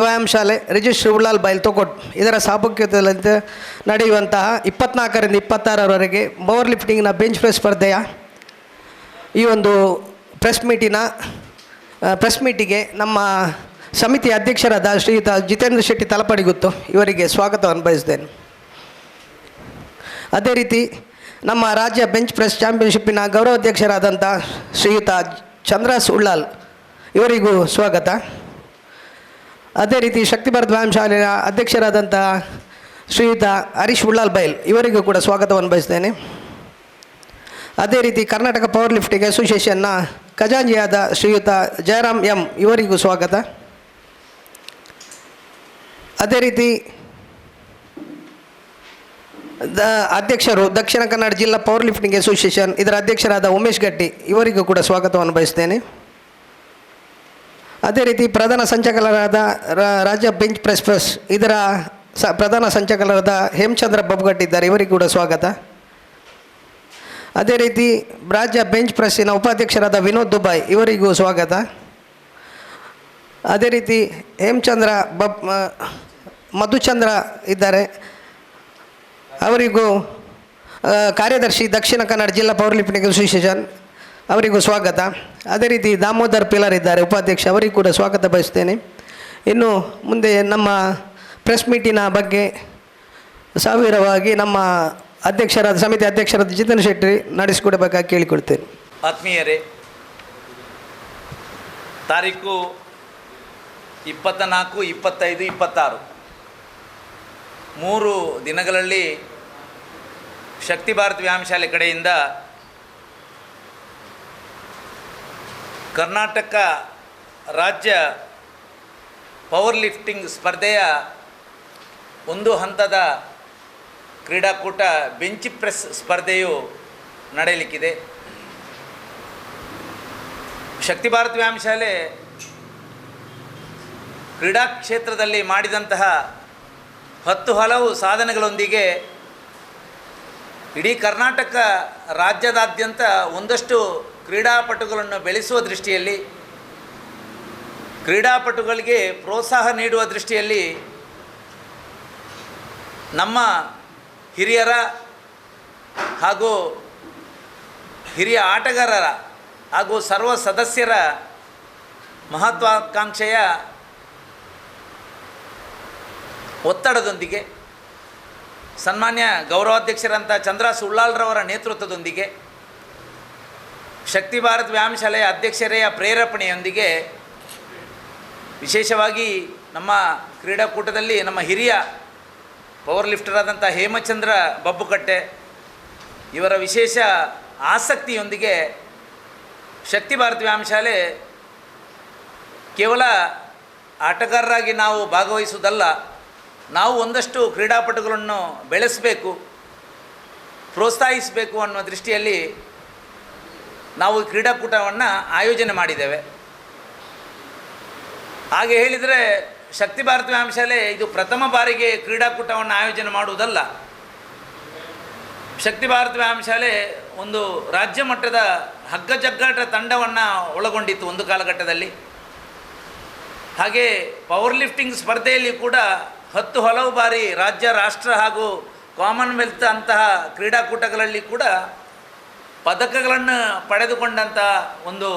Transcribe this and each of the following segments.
ವ್ಯಾಯಾಮ ಶಾಲೆ ರಿಜೇಶ್ ಶಿವಲಾಲ್ ಬೈಲ್ ತೊಗೊಟ್ ಇದರ ಸಾಪಕ್ಯತೆಯಂತೆ ನಡೆಯುವಂತಹ ಇಪ್ಪತ್ನಾಲ್ಕರಿಂದ ಇಪ್ಪತ್ತಾರರವರೆಗೆ ಪವರ್ ಲಿಫ್ಟಿಂಗ್ನ ಬೆಂಚ್ ಪ್ರೆಸ್ ಸ್ಪರ್ಧೆಯ ಈ ಒಂದು ಪ್ರೆಸ್ ಮೀಟಿನ ಪ್ರೆಸ್ ಮೀಟಿಗೆ ನಮ್ಮ ಸಮಿತಿ ಅಧ್ಯಕ್ಷರಾದ ಶ್ರೀಯುತ ಜಿತೇಂದ್ರ ಶೆಟ್ಟಿ ತಲಪಡಿಗುತ್ತು. ಇವರಿಗೆ ಸ್ವಾಗತವನ್ನು ಬಯಸಿದ್ದೇನೆ ಅದೇ ರೀತಿ ನಮ್ಮ ರಾಜ್ಯ ಬೆಂಚ್ ಪ್ರೆಸ್ ಚಾಂಪಿಯನ್ಶಿಪ್ಪಿನ ಗೌರವಾಧ್ಯಕ್ಷರಾದಂಥ ಶ್ರೀಯುತ ಚಂದ್ರಾಸ್ ಉಳ್ಳಾಲ್ ಇವರಿಗೂ ಸ್ವಾಗತ. ಅದೇ ರೀತಿ ಶಕ್ತಿ ಭಾರತ್ ವ್ಯಾಯಾಮ ಶಾಲೆಯ ಅಧ್ಯಕ್ಷರಾದಂಥ ಶ್ರೀಯುತ ಹರೀಶ್ ಉಳ್ಳಾಲ್ ಬೈಲ್ ಇವರಿಗೂ ಕೂಡ ಸ್ವಾಗತವನ್ನು ಬಯಸ್ತೇನೆ. ಅದೇ ರೀತಿ ಕರ್ನಾಟಕ ಪವರ್ ಲಿಫ್ಟಿಂಗ್ ಅಸೋಸಿಯೇಷನ್ನ ಖಜಾಂಜಿಯಾದ ಶ್ರೀಯುತ ಜಯರಾಮ್ ಎಂ ಇವರಿಗೂ ಸ್ವಾಗತ. ಅದೇ ರೀತಿ ದ ಅಧ್ಯಕ್ಷರು ದಕ್ಷಿಣ ಕನ್ನಡ ಜಿಲ್ಲಾ ಪವರ್ ಲಿಫ್ಟಿಂಗ್ ಅಸೋಸಿಯೇಷನ್ ಇದರ ಅಧ್ಯಕ್ಷರಾದ ಉಮೇಶ್ ಗಟ್ಟಿ ಇವರಿಗೂ ಕೂಡ ಸ್ವಾಗತವನ್ನು ಬಯಸ್ತೇನೆ. ಅದೇ ರೀತಿ ಪ್ರಧಾನ ಸಂಚಾಲಕರಾದ ರಾಜ್ಯ ಬೆಂಚ್ ಪ್ರೆಸ್ ಪ್ರೆಸ್ ಇದರ ಸ, ಪ್ರಧಾನ ಸಂಚಾಲಕರಾದ ಹೇಮಚಂದ್ರ ಬಬ್ಗಟ್ ಇದ್ದಾರೆ, ಇವರಿಗೂ ಕೂಡ ಸ್ವಾಗತ. ಅದೇ ರೀತಿ ರಾಜ್ಯ ಬೆಂಚ್ ಪ್ರೆಸ್ಸಿನ ಉಪಾಧ್ಯಕ್ಷರಾದ ವಿನೋದ್ ದುಬಾಯ್, ಇವರಿಗೂ ಸ್ವಾಗತ. ಅದೇ ರೀತಿ ಹೇಮಚಂದ್ರ ಬಬ್ ಮಧುಚಂದ್ರ ಇದ್ದಾರೆ. ಅವರಿಗೂ ಕಾರ್ಯದರ್ಶಿ ದಕ್ಷಿಣ ಕನ್ನಡ ಜಿಲ್ಲಾ ಲಿಫ್ಟಿಂಗ್ ಅಸೋಸಿಯೇಷನ್ ಅವರಿಗೂ ಸ್ವಾಗತ. ಅದೇ ರೀತಿ ದಾಮೋದರ್ ಪಿಲ್ಲರ್ ಇದ್ದಾರೆ, ಉಪಾಧ್ಯಕ್ಷ, ಅವರಿಗೂ ಕೂಡ ಸ್ವಾಗತ ಬಯಸ್ತೇನೆ. ಇನ್ನು ಮುಂದೆ ನಮ್ಮ ಪ್ರೆಸ್ ಮೀಟಿನ ಬಗ್ಗೆ ಸಾವಿರವಾಗಿ ನಮ್ಮ ಅಧ್ಯಕ್ಷರಾದ ಸಮಿತಿ ಅಧ್ಯಕ್ಷರಾದ ಜಿತನ್ ಶೆಟ್ಟಿ ನಡೆಸಿಕೊಡಬೇಕಾಗಿ ಕೇಳಿಕೊಳ್ತೇನೆ. ಆತ್ಮೀಯರೇ, ತಾರೀಕು ಇಪ್ಪತ್ತ ನಾಲ್ಕು ಇಪ್ಪತ್ತೈದು, ಇಪ್ಪತ್ತಾರು. ಮೂರು ದಿನಗಳಲ್ಲಿ ಶಕ್ತಿ ಭಾರತ ವ್ಯಾಯಾಮ ಶಾಲೆ ಕಡೆಯಿಂದ ಕರ್ನಾಟಕ ರಾಜ್ಯ ಪವರ್ ಲಿಫ್ಟಿಂಗ್ ಸ್ಪರ್ಧೆಯ ಒಂದು ಹಂತದ ಕ್ರೀಡಾಕೂಟ ಬೆಂಚ್ ಪ್ರೆಸ್ ಸ್ಪರ್ಧೆಯು ನಡೆಯಲಿಕ್ಕಿದೆ. ಶಕ್ತಿ ಭಾರತ್ ವ್ಯಾಯಾಮ ಶಾಲೆ ಕ್ರೀಡಾ ಕ್ಷೇತ್ರದಲ್ಲಿ ಮಾಡಿದಂತಹ ಹತ್ತು ಹಲವು ಸಾಧನೆಗಳೊಂದಿಗೆ ಇಡೀ ಕರ್ನಾಟಕ ರಾಜ್ಯದಾದ್ಯಂತ ಒಂದಷ್ಟು ಕ್ರೀಡಾಪಟುಗಳನ್ನು ಬೆಳೆಸುವ ದೃಷ್ಟಿಯಲ್ಲಿ, ಕ್ರೀಡಾಪಟುಗಳಿಗೆ ಪ್ರೋತ್ಸಾಹ ನೀಡುವ ದೃಷ್ಟಿಯಲ್ಲಿ ನಮ್ಮ ಹಿರಿಯರ ಹಾಗೂ ಹಿರಿಯ ಆಟಗಾರರ ಹಾಗೂ ಸರ್ವ ಸದಸ್ಯರ ಮಹತ್ವಾಕಾಂಕ್ಷೆಯ ಒತ್ತಡದೊಂದಿಗೆ, ಸನ್ಮಾನ್ಯ ಗೌರವಾಧ್ಯಕ್ಷರಂಥ ಚಂದ್ರ ಸುಳ್ಳಾಲ್ರವರ ನೇತೃತ್ವದೊಂದಿಗೆ ಶಕ್ತಿ ಭಾರತ್ ವ್ಯಾಯಾಮಶಾಲೆಯ ಅಧ್ಯಕ್ಷರೆಯ ಪ್ರೇರೇಪಣೆಯೊಂದಿಗೆ ವಿಶೇಷವಾಗಿ ನಮ್ಮ ಕ್ರೀಡಾಕೂಟದಲ್ಲಿ ನಮ್ಮ ಹಿರಿಯ ಪವರ್ ಲಿಫ್ಟರ್ ಆದಂಥ ಹೇಮಚಂದ್ರ ಬಬ್ಬುಕಟ್ಟೆ ಇವರ ವಿಶೇಷ ಆಸಕ್ತಿಯೊಂದಿಗೆ ಶಕ್ತಿ ಭಾರತ್ ವ್ಯಾಯಾಮಶಾಲೆ ಕೇವಲ ಆಟಗಾರರಾಗಿ ನಾವು ಭಾಗವಹಿಸುವುದಲ್ಲ, ನಾವು ಒಂದಷ್ಟು ಕ್ರೀಡಾಪಟುಗಳನ್ನು ಬೆಳೆಸಬೇಕು, ಪ್ರೋತ್ಸಾಹಿಸಬೇಕು ಅನ್ನೋ ದೃಷ್ಟಿಯಲ್ಲಿ ನಾವು ಕ್ರೀಡಾಕೂಟವನ್ನು ಆಯೋಜನೆ ಮಾಡಿದ್ದೇವೆ. ಹಾಗೆ ಹೇಳಿದರೆ ಶಕ್ತಿ ಭಾರತ ವ್ಯಾಮಶಾಲೆ ಇದು ಪ್ರಥಮ ಬಾರಿಗೆ ಕ್ರೀಡಾಕೂಟವನ್ನು ಆಯೋಜನೆ ಮಾಡುವುದಲ್ಲ. ಶಕ್ತಿ ಭಾರತ ವ್ಯಾಯಾಮಶಾಲೆ ಒಂದು ರಾಜ್ಯ ಮಟ್ಟದ ಹಗ್ಗ ಜಗ್ಗಾಟ ತಂಡವನ್ನು ಒಳಗೊಂಡಿತ್ತು ಒಂದು ಕಾಲಘಟ್ಟದಲ್ಲಿ. ಹಾಗೆ ಪವರ್ ಲಿಫ್ಟಿಂಗ್ ಸ್ಪರ್ಧೆಯಲ್ಲಿ ಕೂಡ ಹತ್ತು ಹಲವು ಬಾರಿ ರಾಜ್ಯ, ರಾಷ್ಟ್ರ ಹಾಗೂ ಕಾಮನ್ವೆಲ್ತ್ ಅಂತಹ ಕ್ರೀಡಾಕೂಟಗಳಲ್ಲಿ ಕೂಡ ಪದಕಗಳನ್ನು ಪಡೆದುಕೊಂಡಂಥ ಒಂದು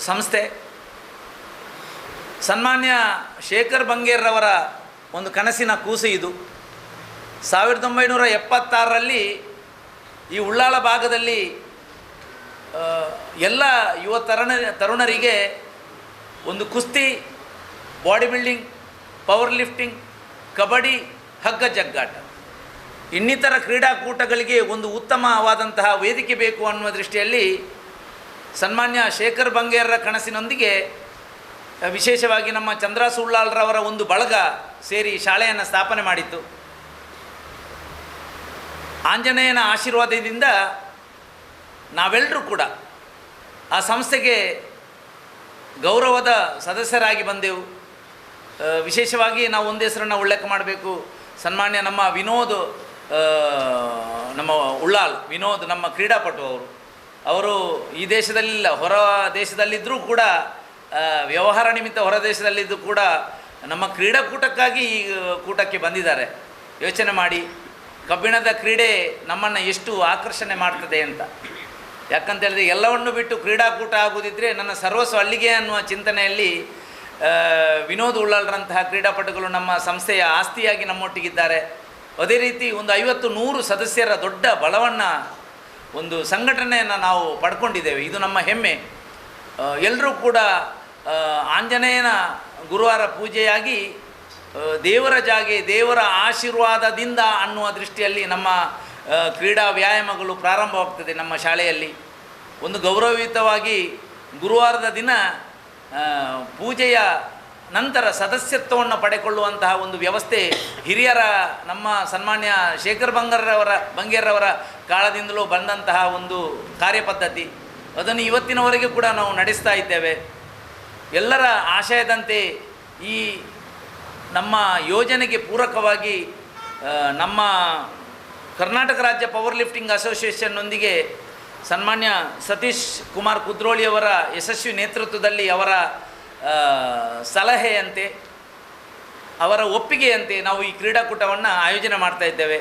ಸಂಸ್ಥೆ. ಸನ್ಮಾನ್ಯ ಶೇಖರ್ ಬಂಗೇರ್ರವರ ಒಂದು ಕನಸಿನ ಕೂಸು ಇದು. ಸಾವಿರದ ಒಂಬೈನೂರ ಎಪ್ಪತ್ತಾರರಲ್ಲಿ ಈ ಉಳ್ಳಾಳ ಭಾಗದಲ್ಲಿ ಎಲ್ಲ ಯುವ ತರಣ, ತರುಣರಿಗೆ ಒಂದು ಕುಸ್ತಿ, body building, power lifting, kabaddi, ಹಗ್ಗ ಜಗ್ಗಾಟ. ಇನ್ನಿತರ ಕ್ರೀಡಾಕೂಟಗಳಿಗೆ ಒಂದು ಉತ್ತಮವಾದಂತಹ ವೇದಿಕೆ ಬೇಕು ಅನ್ನುವ ದೃಷ್ಟಿಯಲ್ಲಿ ಸನ್ಮಾನ್ಯ ಶೇಖರ್ ಬಂಗೇರರ ಕನಸಿನೊಂದಿಗೆ ವಿಶೇಷವಾಗಿ ನಮ್ಮ ಚಂದ್ರ ಸುಳ್ಳಾಲ್ರವರ ಒಂದು ಬಳಗ ಸೇರಿ ಶಾಲೆಯನ್ನು ಸ್ಥಾಪನೆ ಮಾಡಿತ್ತು. ಆಂಜನೇಯನ ಆಶೀರ್ವಾದದಿಂದ ನಾವೆಲ್ಲರೂ ಕೂಡ ಆ ಸಂಸ್ಥೆಗೆ ಗೌರವದ ಸದಸ್ಯರಾಗಿ ಬಂದೆವು. ವಿಶೇಷವಾಗಿ ನಾವು ಒಂದು ಹೆಸರನ್ನು ಉಲ್ಲೇಖ ಮಾಡಬೇಕು. ಸನ್ಮಾನ್ಯ ನಮ್ಮ ವಿನೋದ್ ನಮ್ಮ ಉಳ್ಳಾಲ್, ವಿನೋದ್ ನಮ್ಮ ಕ್ರೀಡಾಪಟು ಅವರು. ಅವರು ಈ ದೇಶದಲ್ಲಿಲ್ಲ, ಹೊರ ದೇಶದಲ್ಲಿದ್ದರೂ ಕೂಡ ವ್ಯವಹಾರ ನಿಮಿತ್ತ ಹೊರ ದೇಶದಲ್ಲಿದ್ದು ಕೂಡ ನಮ್ಮ ಕ್ರೀಡಾಕೂಟಕ್ಕಾಗಿ ಈ ಕೂಟಕ್ಕೆ ಬಂದಿದ್ದಾರೆ. ಯೋಚನೆ ಮಾಡಿ, ಕಬ್ಬಿಣದ ಕ್ರೀಡೆ ನಮ್ಮನ್ನು ಎಷ್ಟು ಆಕರ್ಷಣೆ ಮಾಡ್ತದೆ ಅಂತ. ಯಾಕಂತ ಹೇಳಿದ್ರೆ ಎಲ್ಲವನ್ನು ಬಿಟ್ಟು ಕ್ರೀಡಾಕೂಟ ಆಗುವುದಿದ್ರೆ ನನ್ನ ಸರ್ವಸ್ವ ಅಲ್ಲಿಗೆ ಅನ್ನುವ ಚಿಂತನೆಯಲ್ಲಿ ವಿನೋದ್ ಉಳ್ಳಾಳ್ರಂತಹ ಕ್ರೀಡಾಪಟುಗಳು ನಮ್ಮ ಸಂಸ್ಥೆಯ ಆಸ್ತಿಯಾಗಿ ನಮ್ಮೊಟ್ಟಿಗಿದ್ದಾರೆ. ಅದೇ ರೀತಿ ಒಂದು ಐವತ್ತು ನೂರು ಸದಸ್ಯರ ದೊಡ್ಡ ಬಲವನ್ನು ಒಂದು ಸಂಘಟನೆಯನ್ನು ನಾವು ಪಡ್ಕೊಂಡಿದ್ದೇವೆ. ಇದು ನಮ್ಮ ಹೆಮ್ಮೆ. ಎಲ್ಲರೂ ಕೂಡ ಆಂಜನೇಯನ ಗುರುವಾರ ಪೂಜೆಯಾಗಿ ದೇವರ ಜಾಗೆ, ದೇವರ ಆಶೀರ್ವಾದದಿಂದ ಅನ್ನುವ ದೃಷ್ಟಿಯಲ್ಲಿ ನಮ್ಮ ಕ್ರೀಡಾ ವ್ಯಾಯಾಮಗಳು ಪ್ರಾರಂಭವಾಗ್ತದೆ ನಮ್ಮ ಶಾಲೆಯಲ್ಲಿ. ಒಂದು ಗೌರವಯುತವಾಗಿ ಗುರುವಾರದ ದಿನ ಪೂಜೆಯ ನಂತರ ಸದಸ್ಯತ್ವವನ್ನು ಪಡೆಕೊಳ್ಳುವಂತಹ ಒಂದು ವ್ಯವಸ್ಥೆ ಹಿರಿಯರ, ನಮ್ಮ ಸನ್ಮಾನ್ಯ ಶೇಖರ್ ಬಂಗರ್ರವರ ಬಂಗೇರವರ ಕಾಲದಿಂದಲೂ ಬಂದಂತಹ ಒಂದು ಕಾರ್ಯಪದ್ಧತಿ. ಅದನ್ನು ಇವತ್ತಿನವರೆಗೆ ಕೂಡ ನಾವು ನಡೆಸ್ತಾ ಇದ್ದೇವೆ. ಎಲ್ಲರ ಆಶಯದಂತೆ ಈ ನಮ್ಮ ಯೋಜನೆಗೆ ಪೂರಕವಾಗಿ ನಮ್ಮ ಕರ್ನಾಟಕ ರಾಜ್ಯ ಪವರ್ ಲಿಫ್ಟಿಂಗ್ ಅಸೋಸಿಯೇಷನ್ನೊಂದಿಗೆ ಸನ್ಮಾನ್ಯ ಸತೀಶ್ ಕುಮಾರ್ ಕುದ್ರೋಳಿಯವರ ಯಶಸ್ವಿ ನೇತೃತ್ವದಲ್ಲಿ ಅವರ ಸಲಹೆಯಂತೆ, ಅವರ ಒಪ್ಪಿಗೆಯಂತೆ ನಾವು ಈ ಕ್ರೀಡಾಕೂಟವನ್ನು ಆಯೋಜನೆ ಮಾಡ್ತಾ ಇದ್ದೇವೆ.